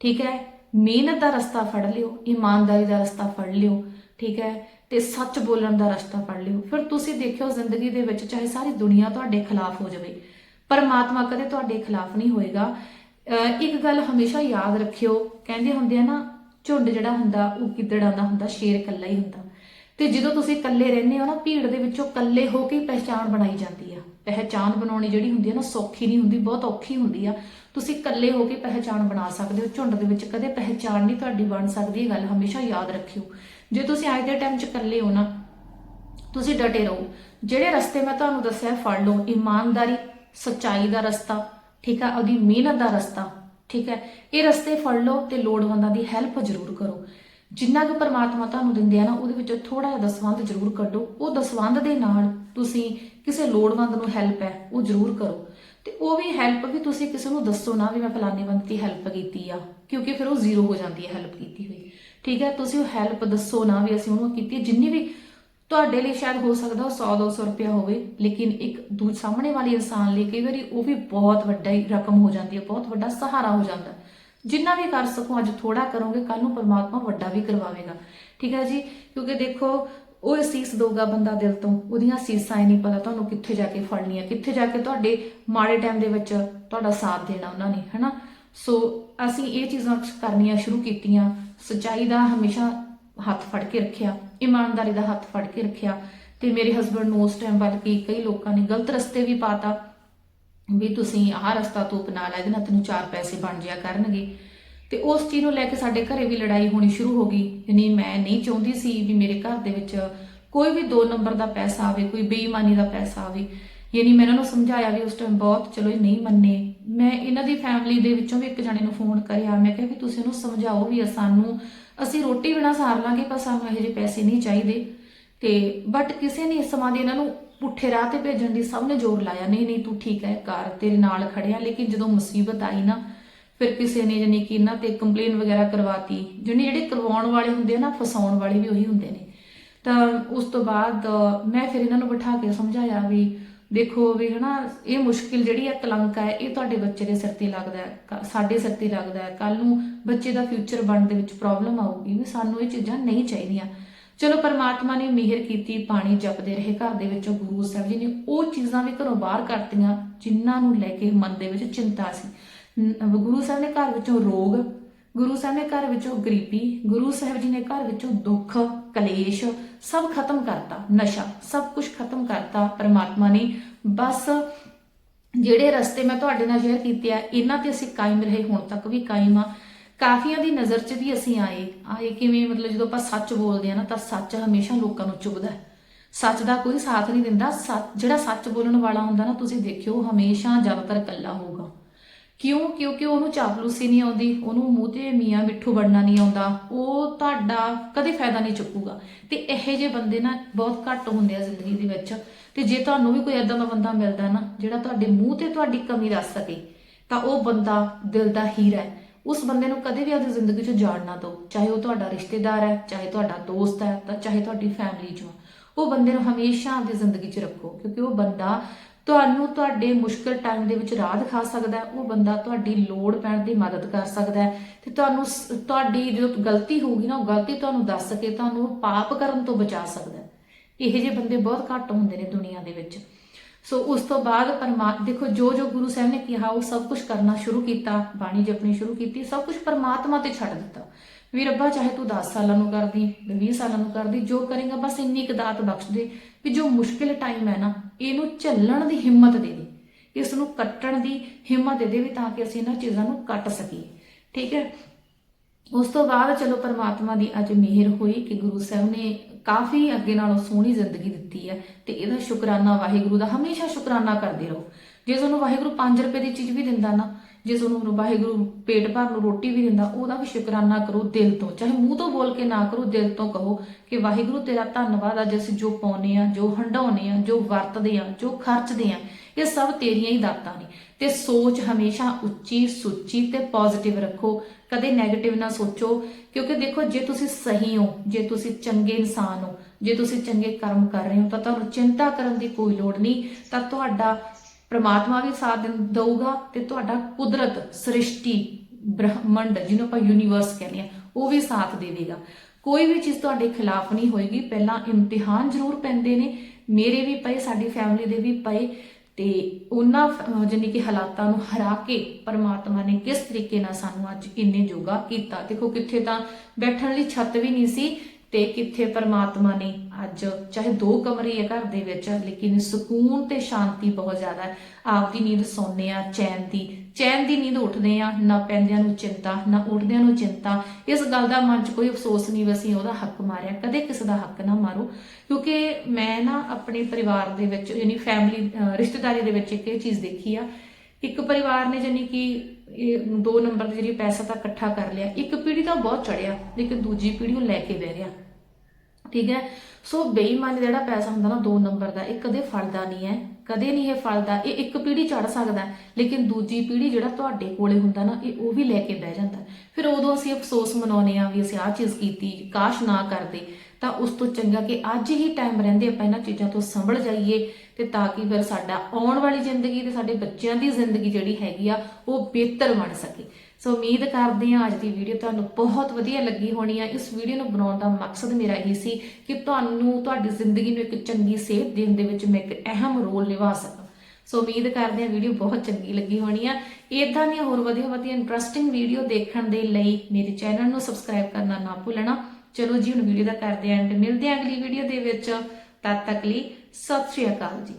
ਠੀਕ ਹੈ? ਮਿਹਨਤ ਦਾ ਰਸਤਾ ਫੜ ਲਿਓ ਇਮਾਨਦਾਰੀ ਦਾ ਰਸਤਾ ਫੜ ਲਿਓ ਠੀਕ ਹੈ? ਤੇ ਸੱਚ ਬੋਲਣ ਦਾ ਰਸਤਾ ਫੜ ਲਿਓ। ਫਿਰ ਤੁਸੀਂ ਦੇਖਿਓ ਜ਼ਿੰਦਗੀ ਦੇ ਵਿੱਚ ਚਾਹੇ ਸਾਰੀ ਦੁਨੀਆ ਤੁਹਾਡੇ ਖਿਲਾਫ ਹੋ ਜਾਵੇ। ਪਰਮਾਤਮਾ ਕਦੇ ਤੁਹਾਡੇ ਖਿਲਾਫ ਨਹੀਂ ਹੋਏਗਾ। ਅਹ ਇੱਕ ਗੱਲ ਹਮੇਸ਼ਾ ਯਾਦ ਰੱਖਿਓ, ਕਹਿੰਦੇ ਹੁੰਦੇ ਆ ਨਾ, ਝੁੰਡ ਜਿਹੜਾ ਹੁੰਦਾ, ਉਹ ਗਿੱਦੜਾਂ ਦਾ ਹੁੰਦਾ, ਸ਼ੇਰ ਇਕੱਲਾ ਹੀ ਹੁੰਦਾ। ਤੇ ਜਦੋਂ ਤੁਸੀਂ ਇਕੱਲੇ ਰਹਿੰਦੇ ਹੋ ਨਾ, ਭੀੜ ਦੇ ਵਿੱਚੋਂ ਇਕੱਲੇ ਹੋ ਕੇ ਹੀ ਪਹਿਚਾਣ ਬਣਾਈ ਜਾਂਦੀ ਆ। ਪਹਿਚਾਣ ਬਣਾਉਣੀ ਜਿਹੜੀ ਹੁੰਦੀ ਆ ਨਾ, ਸੌਖੀ ਨਹੀਂ ਹੁੰਦੀ, ਬਹੁਤ ਔਖੀ ਹੁੰਦੀ ਆ। ਤੁਸੀਂ ਇਕੱਲੇ ਹੋ ਕੇ ਪਹਿਚਾਣ ਬਣਾ ਸਕਦੇ ਹੋ, ਝੁੰਡ ਦੇ ਵਿੱਚ ਕਦੇ ਪਹਿਚਾਣ ਨਹੀਂ ਤੁਹਾਡੀ ਬਣ ਸਕਦੀ, ਇਹ ਗੱਲ ਹਮੇਸ਼ਾ ਯਾਦ ਰੱਖਿਓ। ਜੇ ਤੁਸੀਂ ਅੱਜ ਦੇ ਟਾਈਮ 'ਚ ਇਕੱਲੇ ਹੋ ਨਾ, ਤੁਸੀਂ ਡਟੇ ਰਹੋ। ਜਿਹੜੇ ਰਸਤੇ ਮੈਂ ਤੁਹਾਨੂੰ ਦੱਸਿਆ, ਫੜ ਲਓ। ਇਮਾਨਦਾਰੀ ਸੱਚਾਈ ਦਾ ਰਸਤਾ, ਠੀਕ ਆ, ਉਹਦੀ ਮਿਹਨਤ ਦਾ ਰਸਤਾ, ਠੀਕ ਹੈ। ਇਹ ਰਸਤੇ ਫੜ ਲਓ ਤੇ ਲੋੜਵੰਦਾਂ ਦੀ ਹੈਲਪ ਜ਼ਰੂਰ ਕਰੋ। ਜਿੰਨਾ ਕੁ ਪਰਮਾਤਮਾ ਤੁਹਾਨੂੰ ਦਿੰਦੇ ਆ ਨਾ, ਉਹਦੇ ਵਿੱਚੋਂ ਥੋੜਾ ਜਿਹਾ ਦਸਵੰਧ ਜ਼ਰੂਰ ਕੱਢੋ। ਉਹ ਦਸਵੰਧ ਦੇ ਨਾਲ ਤੁਸੀਂ ਕਿਸੇ ਲੋੜਵੰਦ ਨੂੰ ਹੈਲਪ ਹੈ, ਉਹ ਜ਼ਰੂਰ ਕਰੋ। ਤੇ ਉਹ ਵੀ ਹੈਲਪ ਵੀ ਤੁਸੀਂ ਕਿਸੇ ਨੂੰ ਦੱਸੋ ਨਾ ਵੀ ਮੈਂ ਫਲਾਣੇ ਬੰਦੇ ਦੀ ਹੈਲਪ ਕੀਤੀ ਆ, ਕਿਉਂਕਿ ਫਿਰ ਉਹ ਜ਼ੀਰੋ ਹੋ ਜਾਂਦੀ ਹੈ ਹੈਲਪ ਕੀਤੀ ਹੋਈ। ਠੀਕ ਹੈ, ਤੁਸੀਂ ਉਹ ਹੈਲਪ ਦੱਸੋ ਨਾ ਵੀ ਅਸੀਂ ਉਹਨੂੰ ਕੀਤੀ ਜਿੰਨੀ ਵੀ ਤੁਹਾਡੇ ਲਈ ਸ਼ਾਇਦ ਹੋ ਸਕਦਾ ਉਹ 100 200 ਰੁਪਇਆ ਹੋਵੇ, ਲੇਕਿਨ ਇੱਕ ਦੂ, ਸਾਹਮਣੇ ਵਾਲੇ ਇਨਸਾਨ ਲਈ ਕਈ ਵਾਰੀ ਉਹ ਵੀ ਬਹੁਤ ਵੱਡਾ ਹੀ ਰਕਮ ਹੋ ਜਾਂਦੀ ਹੈ, ਬਹੁਤ ਵੱਡਾ ਸਹਾਰਾ ਹੋ ਜਾਂਦਾ। ਜਿੰਨਾ ਵੀ ਕਰ ਸਕੋ, ਅੱਜ ਥੋੜਾ ਕਰੋਗੇ ਕੱਲ ਨੂੰ ਪਰਮਾਤਮਾ ਵੱਡਾ ਵੀ ਕਰਵਾਵੇਗਾ। ਠੀਕ ਹੈ ਜੀ? ਕਿਉਂਕਿ ਦੇਖੋ, ਉਹ ਅਸੀਸ ਦੋਗਾ ਬੰਦਾ ਦਿਲ ਤੋਂ, ਉਹਦੀਆਂ ਅਸੀਸਾਂ ਹੀ ਨਹੀਂ ਪਤਾ ਤੁਹਾਨੂੰ ਕਿੱਥੇ ਜਾ ਕੇ ਫੜਨੀਆਂ, ਕਿੱਥੇ ਜਾ ਕੇ ਤੁਹਾਡੇ ਮਾੜੇ ਟਾਈਮ ਦੇ ਵਿੱਚ ਤੁਹਾਡਾ ਸਾਥ ਦੇਣਾ ਉਹਨਾਂ ਨੇ, ਹਨਾ? ਸੋ ਅਸੀਂ ਇਹ ਚੀਜ਼ਾਂ ਕਰਨੀਆਂ ਸ਼ੁਰੂ ਕੀਤੀਆਂ, ਸੱਚਾਈ ਦਾ ਹਮੇਸ਼ਾ ਹੱਥ ਫੜ ਕੇ ਰੱਖਿਆ। ਇਮਾਨਦਾਰੀ ਦਾ ਹੱਥ ਫੜ ਕੇ ਰੱਖਿਆ ਤੇ ਮੇਰੇ ਹਸਬੰਡ ਨੂੰ ਉਸ ਟਾਈਮ ਵੱਲ ਕਈ ਲੋਕਾਂ ਨੇ ਗਲਤ ਰਸਤੇ ਵੀ ਪਾਤਾ ਵੀ ਤੁਸੀਂ ਆਹ ਰਸਤਾ ਤੂੰ ਅਪਣਾ ਲੈ, ਇਹਦੇ ਨਾਲ ਤੈਨੂੰ ਚਾਰ ਪੈਸੇ ਬਣ ਜਿਆ ਕਰਨਗੇ। ਤੇ ਉਸ ਚੀਜ਼ ਨੂੰ ਲੈ ਕੇ ਸਾਡੇ ਘਰੇ ਵੀ ਲੜਾਈ ਹੋਣੀ ਸ਼ੁਰੂ ਹੋ ਗਈ। ਯਾਨੀ ਮੈਂ ਨਹੀਂ ਚਾਹੁੰਦੀ ਸੀ ਵੀ ਮੇਰੇ ਘਰ ਦੇ ਵਿੱਚ ਕੋਈ ਵੀ ਦੋ ਨੰਬਰ ਦਾ ਪੈਸਾ ਆਵੇ, ਕੋਈ ਬੇਈਮਾਨੀ ਦਾ ਪੈਸਾ ਆਵੇ। ਯਾਨੀ ਮੈਂ ਇਹਨਾਂ ਨੂੰ ਸਮਝਾਇਆ ਵੀ ਉਸ ਟਾਈਮ ਬਹੁਤ ਚਲੋ ਇਹ ਨਹੀਂ ਮੰਨੇ। ਮੈਂ ਇਹਨਾਂ ਦੀ ਫੈਮਿਲੀ ਦੇ ਵਿੱਚੋਂ ਵੀ ਇੱਕ ਜਣੇ ਨੂੰ ਫੋਨ ਕਰਿਆ। ਮੈਂ ਕਿਹਾ ਵੀ ਤੁਸੀਂ ਇਹਨੂੰ ਸਮਝਾਓ ਵੀ ਸਾਨੂੰ ਅਸੀਂ ਰੋਟੀ ਬਿਨਾ ਸਾਰ ਲਾਂਗੇ ਪਰ ਸਾਨੂੰ ਇਹੋ ਜਿਹੇ ਪੈਸੇ ਨਹੀਂ ਚਾਹੀਦੇ। ਤੇ ਬਟ ਕਿਸੇ ਨੇ ਇਸ ਸਮਾਂ ਦੀ ਇਹਨਾਂ ਨੂੰ ਪੁੱਠੇ ਰਾਹ ਤੇ ਭੇਜਣ ਦੀ ਸਭ ਨੇ ਜ਼ੋਰ ਲਾਇਆ, ਨਹੀਂ ਨਹੀਂ, ਤੂੰ ਠੀਕ ਹੈ ਕਰ ਤੇਰੇ ਨਾਲ ਖੜਿਆ, ਲੇਕਿਨ ਜਦੋਂ ਮੁਸੀਬਤ ਆਈ ਨਾ, ਫਿਰ ਕਿਸੇ ਨੇ ਜਾਨੀ ਕਿ ਇਹਨਾਂ ਤੇ ਕੰਪਲੇਨ ਵਗੈਰਾ ਕਰਵਾਤੀ ਜਿਹਨੇ ਜਿਹੜੇ ਕਰਵਾਉਣ ਵਾਲੇ ਹੁੰਦੇ ਆ ਨਾ, ਫਸਾਉਣ ਵਾਲੇ ਵੀ ਉਹੀ ਹੁੰਦੇ ਨੇ। ਤਾਂ ਉਸ ਤੋਂ ਬਾਅਦ ਮੈਂ ਫਿਰ ਇਹਨਾਂ ਨੂੰ ਬਿਠਾ ਕੇ ਸਮਝਾਇਆ ਵੀ ਦੇਖੋ ਵੀ ਹਨਾ, ਇਹ ਮੁਸ਼ਕਿਲ ਜਿਹੜੀ ਆ, ਕਲੰਕ ਹੈ ਇਹ ਤੁਹਾਡੇ ਬੱਚੇ ਦੇ ਸਿਰ ਤੇ ਲੱਗਦਾ ਹੈ। ਸਾਡੇ ਸਿਰ ਤੇ ਲੱਗਦਾ ਹੈ। ਕੱਲ ਨੂੰ ਬੱਚੇ ਦਾ ਫਿਊਚਰ ਬਣਨ ਦੇ ਵਿੱਚ ਪ੍ਰੋਬਲਮ ਆਊਗੀ ਵੀ ਸਾਨੂੰ ਇਹ ਚੀਜ਼ਾਂ ਨਹੀਂ ਚਾਹੀਦੀਆਂ। ਚਲੋ, ਪਰਮਾਤਮਾ ਨੇ ਮਿਹਰ ਕੀਤੀ, ਪਾਣੀ ਜਪਦੇ ਰਹੇ, ਘਰ ਦੇ ਵਿੱਚੋਂ ਗੁਰੂ ਸਾਹਿਬ ਜੀ ਨੇ ਉਹ ਚੀਜ਼ਾਂ ਵੀ ਘਰੋਂ ਬਾਹਰ ਕਰਤੀਆਂ ਜਿਨ੍ਹਾਂ ਨੂੰ ਲੈ ਕੇ ਮਨ ਦੇ ਵਿੱਚ ਚਿੰਤਾ ਸੀ। ਗੁਰੂ ਸਾਹਿਬ ਨੇ ਘਰ ਵਿੱਚੋਂ ਰੋਗ, ਗੁਰੂ ਸਾਹਿਬ ਨੇ ਘਰ ਵਿੱਚੋਂ ਗਰੀਬੀ, ਗੁਰੂ ਸਾਹਿਬ ਜੀ ਨੇ ਘਰ ਵਿੱਚੋਂ ਦੁੱਖ ਕਲੇਸ਼ ਸਭ ਖਤਮ ਕਰਤਾ, ਨਸ਼ਾ ਸਭ ਕੁਝ ਖਤਮ ਕਰਤਾ, ਪਰਮਾਤਮਾ ਨੇ। ਬਸ ਜਿਹੜੇ ਰਸਤੇ ਮੈਂ ਤੁਹਾਡੇ ਨਾਲ ਸ਼ੇਅਰ ਕੀਤੇ ਆ, ਇਹਨਾਂ ਤੇ ਅਸੀਂ ਕਾਇਮ ਰਹੇ, ਹੁਣ ਤੱਕ ਵੀ ਕਾਇਮ ਆ। ਕਾਫੀਆਂ ਦੀ ਨਜ਼ਰ 'ਚ ਵੀ ਅਸੀਂ ਆਏ ਆਏ ਕਿਵੇਂ? ਮਤਲਬ ਜਦੋਂ ਆਪਾਂ ਸੱਚ ਬੋਲਦੇ ਆ ਨਾ, ਤਾਂ ਸੱਚ ਹਮੇਸ਼ਾ ਲੋਕਾਂ ਨੂੰ ਚੁਭਦਾ ਹੈ। ਸੱਚ ਦਾ ਕੋਈ ਸਾਥ ਨਹੀਂ ਦਿੰਦਾ, ਸੱਚ- ਜਿਹੜਾ ਸੱਚ ਬੋਲਣ ਵਾਲਾ ਹੁੰਦਾ ਨਾ, ਤੁਸੀਂ ਦੇਖਿਓ, ਹਮੇਸ਼ਾ ਜ਼ਿਆਦਾਤਰ ਇਕੱਲਾ ਹੋਊਗਾ। ਕਿਉਂ? ਕਿਉਂਕਿ ਉਹਨੂੰ ਚਾਪਲੂਸੀ ਨਹੀਂ ਆਉਂਦੀ, ਉਹਨੂੰ ਮੂੰਹ ਤੇ ਮੀਆਂ ਮਿੱਠੂ ਬਣਨਾ ਨਹੀਂ ਆਉਂਦਾ। ਉਹ ਤੁਹਾਡਾ ਕਦੇ ਫਾਇਦਾ ਨਹੀਂ ਚੁੱਕੂਗਾ। ਤੇ ਇਹੋ ਜਿਹੇ ਬੰਦੇ ਨਾ ਬਹੁਤ ਘੱਟ ਹੁੰਦੇ ਆ ਜ਼ਿੰਦਗੀ ਦੇ ਵਿੱਚ। ਤੇ ਜੇ ਤੁਹਾਨੂੰ ਵੀ ਕੋਈ ਏਦਾਂ ਦਾ ਬੰਦਾ ਮਿਲਦਾ ਨਾ, ਜਿਹੜਾ ਤੁਹਾਡੇ ਮੂੰਹ ਤੇ ਤੁਹਾਡੀ ਕਮੀ ਦੱਸ ਸਕੇ, ਤਾਂ ਉਹ ਬੰਦਾ ਦਿਲ ਦਾ ਹੀਰਾ ਹੈ। ਉਸ ਬੰਦੇ ਨੂੰ ਕਦੇ ਵੀ ਆਪਣੀ ਜ਼ਿੰਦਗੀ 'ਚ ਜਾਣ ਨਾ ਦਿਓ। ਚਾਹੇ ਉਹ ਤੁਹਾਡਾ ਰਿਸ਼ਤੇਦਾਰ ਹੈ, ਚਾਹੇ ਤੁਹਾਡਾ ਦੋਸਤ ਹੈ, ਤਾਂ ਚਾਹੇ ਤੁਹਾਡੀ ਫੈਮਿਲੀ 'ਚੋਂ। ਉਹ ਬੰਦੇ ਨੂੰ ਹਮੇਸ਼ਾ ਆਪਣੀ ਜ਼ਿੰਦਗੀ 'ਚ ਰੱਖੋ, ਕਿਉਂਕਿ ਉਹ ਬੰਦਾ ਤੁਹਾਨੂੰ ਤੁਹਾਡੇ ਮੁਸ਼ਕਲ ਟਾਈਮ ਦੇ ਵਿੱਚ ਰਾਹ ਦਿਖਾ ਸਕਦਾ ਉਹ ਬੰਦਾ ਤੁਹਾਡੀ ਲੋੜ ਪੈਣ ਦੀ ਮਦਦ ਕਰ ਸਕਦਾ ਹੈ। ਤੇ ਤੁਹਾਨੂੰ ਤੁਹਾਡੀ ਜੋ ਗਲਤੀ ਹੋਊਗੀ ਨਾ, ਉਹ ਗਲਤੀ ਤੁਹਾਨੂੰ ਦੱਸ ਕੇ ਤੁਹਾਨੂੰ ਪਾਪ ਕਰਨ ਤੋਂ ਬਚਾ ਸਕਦਾ ਇਹੋ ਜਿਹੇ ਬੰਦੇ ਬਹੁਤ ਘੱਟ ਹੁੰਦੇ ਨੇ ਦੁਨੀਆ ਦੇ ਵਿੱਚ। ਸੋ ਉਸ ਤੋਂ ਬਾਅਦ ਪਰਮਾਤਮਾ ਦੇਖੋ ਜੋ ਜੋ ਗੁਰੂ ਸਾਹਿਬ ਨੇ ਕਿਹਾ, ਉਹ ਸਭ ਕੁਝ ਕਰਨਾ ਸ਼ੁਰੂ ਕੀਤਾ, ਬਾਣੀ ਜਪਣੀ ਸ਼ੁਰੂ ਕੀਤੀ, ਸਭ ਕੁਝ ਪਰਮਾਤਮਾ ਤੇ ਛੱਡ ਦਿੱਤਾ। ਵੀ ਰੱਬਾ, ਚਾਹੇ ਤੂੰ 10 ਸਾਲਾਂ ਨੂੰ ਕਰਦੀ 20 ਸਾਲਾਂ ਨੂੰ ਕਰਦੀ, ਜੋ ਕਰੇਗਾ, ਬਸ ਇੰਨੀ ਕੁ ਦਾਤ ਬਖਸ਼ ਦੇ ਵੀ ਜੋ ਮੁਸ਼ਕਿਲ ਟਾਈਮ ਹੈ ਨਾ, ਇਹਨੂੰ ਝੱਲਣ ਦੀ ਹਿੰਮਤ ਦੇ ਦੇ, ਇਸ ਨੂੰ ਕੱਟਣ ਦੀ ਹਿੰਮਤ ਦੇ ਦੇ ਵੀ ਤਾਂ ਕਿ ਅਸੀਂ ਇਹਨਾਂ ਚੀਜ਼ਾਂ ਨੂੰ ਕੱਟ ਸਕੀਏ। ਠੀਕ ਹੈ? ਉਸ ਤੋਂ ਬਾਅਦ ਚਲੋ ਪਰਮਾਤਮਾ ਦੀ ਅੱਜ ਮਿਹਰ ਹੋਈ ਕਿ ਗੁਰੂ ਸਾਹਿਬ ਨੇ ਕਾਫੀ ਅੱਗੇ ਨਾਲੋਂ ਸੋਹਣੀ ਜ਼ਿੰਦਗੀ ਦਿੱਤੀ ਹੈ ਤੇ ਇਹਦਾ ਸ਼ੁਕਰਾਨਾ ਵਾਹਿਗੁਰੂ ਦਾ ਹਮੇਸ਼ਾ ਸ਼ੁਕਰਾਨਾ ਕਰਦੇ ਰਹੋ। ਜੇ ਤੁਹਾਨੂੰ ਵਾਹਿਗੁਰੂ 5 ਰੁਪਏ ਦੀ ਚੀਜ਼ ਵੀ ਦਿੰਦਾ ਨਾ ਜੇ ਤੁਹਾਨੂੰ ਵਾਹਿਗੁਰੂ ਪੇਟ ਭਰ ਨੂੰ ਰੋਟੀ ਵੀ ਦਿੰਦਾ, ਉਹਦਾ ਵੀ ਸ਼ੁਕਰਾਨਾ ਕਰੋ ਦਿਲ ਤੋਂ। ਚਾਹੇ ਮੂੰਹ ਤੋਂ ਬੋਲ ਕੇ ਨਾ ਕਰੋ, ਦਿਲ ਤੋਂ ਕਹੋ ਕਿ ਵਾਹਿਗੁਰੂ ਤੇਰਾ ਧੰਨਵਾਦ ਅੱਜ ਅਸੀਂ ਜੋ ਪਾਉਨੇ ਆ, ਜੋ ਹੰਡਾਉਨੇ ਆ, ਜੋ ਵਰਤਦੇ ਆ, ਜੋ ਖਰਚਦੇ ਆ, ਇਹ ਸਭ ਤੇਰੀਆਂ ਹੀ ਦਾਤਾਂ ਨੇ। ਤੇ ਸੋਚ ਹਮੇਸ਼ਾ ਉੱਚੀ, ਸੁੱਚੀ ਤੇ ਪੋਜ਼ਿਟਿਵ ਰੱਖੋ। ਕਦੇ 네ਗੇਟਿਵ ਨਾ ਸੋਚੋ, ਕਿਉਂਕਿ ਦੇਖੋ, ਜੇ ਤੁਸੀਂ ਸਹੀ ਹੋ, ਜੇ ਤੁਸੀਂ ਚੰਗੇ ਇਨਸਾਨ ਹੋ, ਜੇ ਤੁਸੀਂ ਚੰਗੇ ਕਰਮ ਕਰ ਰਹੇ ਹੋ, ਤਾਂ ਤੁਹਾਨੂੰ ਚਿੰਤਾ ਕਰਨ ਦੀ ਕੋਈ ਲੋੜ ਨਹੀਂ। ਤਾਂ ਤੁਹਾਡਾ ਪ੍ਰਮਾਤਮਾ ਵੀ ਸਾਥ ਦੇਣ- ਤੇ ਤੁਹਾਡਾ ਕੁਦਰਤ ਸ੍ਰਿਸ਼ਟੀ ਬ੍ਰਹਮੰਡ ਜਿਹਨੂੰ ਆਪਾਂ ਯੂਨੀਵਰਸ ਕਹਿੰਦੇ ਆ ਉਹ ਵੀ ਸਾਥ ਦੇਵੇਗਾ। ਕੋਈ ਵੀ ਚੀਜ਼ ਤੁਹਾਡੇ ਖਿਲਾਫ ਨਹੀਂ ਹੋਏਗੀ ਪਹਿਲਾਂ ਇਮਤਿਹਾਨ ਜ਼ਰੂਰ ਪੈਂਦੇ ਨੇ ਮੇਰੇ ਵੀ ਪਏ ਸਾਡੀ ਫੈਮਿਲੀ ਦੇ ਵੀ ਪਏ ਤੇ ਉਹਨਾਂ ਅਹ, ਕਿ ਹਾਲਾਤਾਂ ਨੂੰ ਹਰਾ ਕੇ ਪਰਮਾਤਮਾ ਨੇ ਕਿਸ ਤਰੀਕੇ ਨਾਲ ਸਾਨੂੰ ਅੱਜ ਇੰਨੇ ਜੋਗਾ ਕੀਤਾ। ਦੇਖੋ ਕਿੱਥੇ ਤਾਂ ਬੈਠਣ ਲਈ ਛੱਤ ਵੀ ਨਹੀਂ ਸੀ ਤੇ ਕਿੱਥੇ ਪਰਮਾਤਮਾ ਨੇ ਅੱਜ ਚਾਹੇ ਦੋ ਕਮਰੇ ਹੈ ਘਰ ਦੇ ਵਿੱਚ, ਲੇਕਿਨ ਸਕੂਨ ਤੇ ਸ਼ਾਂਤੀ ਬਹੁਤ ਜ਼ਿਆਦਾ ਹੈ। ਆਪਦੀ ਨੀਂਦ ਸੌਂਦੇ ਆ ਚੈਨ ਦੀ। ਚੈਨ ਦੀ ਨੀਂਦ ਉੱਠਦੇ ਆ ਨਾ ਪੈਂਦਿਆਂ ਨੂੰ ਚਿੰਤਾ, ਨਾ ਉੱਠਦਿਆਂ ਨੂੰ ਚਿੰਤਾ। ਇਸ ਗੱਲ ਦਾ ਮਨ 'ਚ ਕੋਈ ਅਫਸੋਸ ਨਹੀਂ ਵੀ ਅਸੀਂ ਉਹਦਾ ਹੱਕ ਮਾਰਿਆ। ਕਦੇ ਕਿਸੇ ਦਾ ਹੱਕ ਨਾ ਮਾਰੋ। ਕਿਉਂਕਿ ਮੈਂ ਨਾ ਆਪਣੇ ਪਰਿਵਾਰ ਦੇ ਵਿੱਚ, ਯਾਨੀ ਫੈਮਿਲੀ ਰਿਸ਼ਤੇਦਾਰੀ ਦੇ ਵਿੱਚ ਇੱਕ ਇਹ ਚੀਜ਼ ਦੇਖੀ ਆ। ਇੱਕ ਪਰਿਵਾਰ ਨੇ ਜਾਨੀ ਕਿ ਇਹ ਦੋ ਨੰਬਰ ਦੇ ਜਿਹੜੀ ਪੈਸਾ ਤਾਂ ਇਕੱਠਾ ਕਰ ਲਿਆ। ਇੱਕ ਪੀੜ੍ਹੀ ਤਾਂ ਬਹੁਤ ਚੜਿਆ ਲੇਕਿਨ ਦੂਜੀ ਪੀੜ੍ਹੀ ਉਹ ਲੈ ਕੇ ਬਹਿ ਗਿਆ ਠੀਕ ਹੈ? ਸੋ ਬੇਈਮਾਨੀ ਜਿਹੜਾ ਪੈਸਾ ਹੁੰਦਾ ਨਾ, ਦੋ ਨੰਬਰ ਦਾ, ਇਹ ਕਦੇ ਫਲਦਾ ਨਹੀਂ ਹੈ, ਕਦੇ ਨਹੀਂ ਇਹ ਫਲਦਾ। ਇਹ ਇੱਕ ਪੀੜੀ ਚੜ ਸਕਦਾ ਲੇਕਿਨ ਦੂਜੀ ਪੀੜੀ ਜਿਹੜਾ ਤੁਹਾਡੇ ਕੋਲੇ ਹੁੰਦਾ ਨਾ, ਇਹ ਉਹ ਵੀ ਲੈ ਕੇ ਬਹਿ ਜਾਂਦਾ। ਫਿਰ ਉਦੋਂ ਅਸੀਂ ਅਫਸੋਸ ਮਨਾਉਂਦੇ ਆ ਵੀ ਅਸੀਂ ਆਹ ਚੀਜ਼ ਕੀਤੀ, ਕਾਸ਼ ਨਾ ਕਰਦੇ। ਤਾਂ ਉਸ ਤੋਂ ਚੰਗਾ ਕਿ ਅੱਜ ਹੀ ਟਾਈਮ ਰਹਿੰਦੇ ਆਪਾਂ ਇਹਨਾਂ ਚੀਜ਼ਾਂ ਤੋਂ ਸੰਭਲ ਜਾਈਏ ਤੇ ਤਾਂ ਕਿ ਫਿਰ ਸਾਡਾ ਆਉਣ ਵਾਲੀ ਜ਼ਿੰਦਗੀ ਤੇ ਸਾਡੇ ਬੱਚਿਆਂ ਦੀ ਜ਼ਿੰਦਗੀ ਜਿਹੜੀ ਹੈਗੀ ਆ, ਉਹ ਬਿਹਤਰ ਬਣ ਸਕੇ। ਸੋ ਉਮੀਦ ਕਰਦੇ ਹਾਂ ਅੱਜ ਦੀ ਵੀਡੀਓ ਤੁਹਾਨੂੰ ਬਹੁਤ ਵਧੀਆ ਲੱਗੀ ਹੋਣੀ ਆ। ਇਸ ਵੀਡੀਓ ਨੂੰ ਬਣਾਉਣ ਦਾ ਮਕਸਦ ਮੇਰਾ ਇਹ ਸੀ ਕਿ ਤੁਹਾਨੂੰ, ਤੁਹਾਡੀ ਜ਼ਿੰਦਗੀ ਨੂੰ ਇੱਕ ਚੰਗੀ ਸੇਧ ਦੇਣ ਦੇ ਵਿੱਚ ਮੈਂ ਇੱਕ ਅਹਿਮ ਰੋਲ ਨਿਭਾ ਸਕਾਂ। ਸੋ ਉਮੀਦ ਕਰਦੇ ਹਾਂ ਵੀਡੀਓ ਬਹੁਤ ਚੰਗੀ ਲੱਗੀ ਹੋਣੀ ਆ। ਇਦਾਂ ਦੀਆਂ ਹੋਰ ਵਧੀਆ ਵਧੀਆ ਇੰਟਰਸਟਿੰਗ ਵੀਡੀਓ ਦੇਖਣ ਦੇ ਲਈ ਮੇਰੇ ਚੈਨਲ ਨੂੰ ਸਬਸਕ੍ਰਾਈਬ ਕਰਨਾ ਨਾ ਭੁੱਲਣਾ। ਚਲੋ ਜੀ ਹੁਣ ਵੀਡੀਓ ਦਾ ਕਰਦੇ ਐਂਡ ਮਿਲਦੇ ਆਂ ਅਗਲੀ ਵੀਡੀਓ ਦੇ ਵਿੱਚ। ਤਦ ਤੱਕ ਲਈ ਸਤਿ ਸ਼੍ਰੀ ਅਕਾਲ ਜੀ।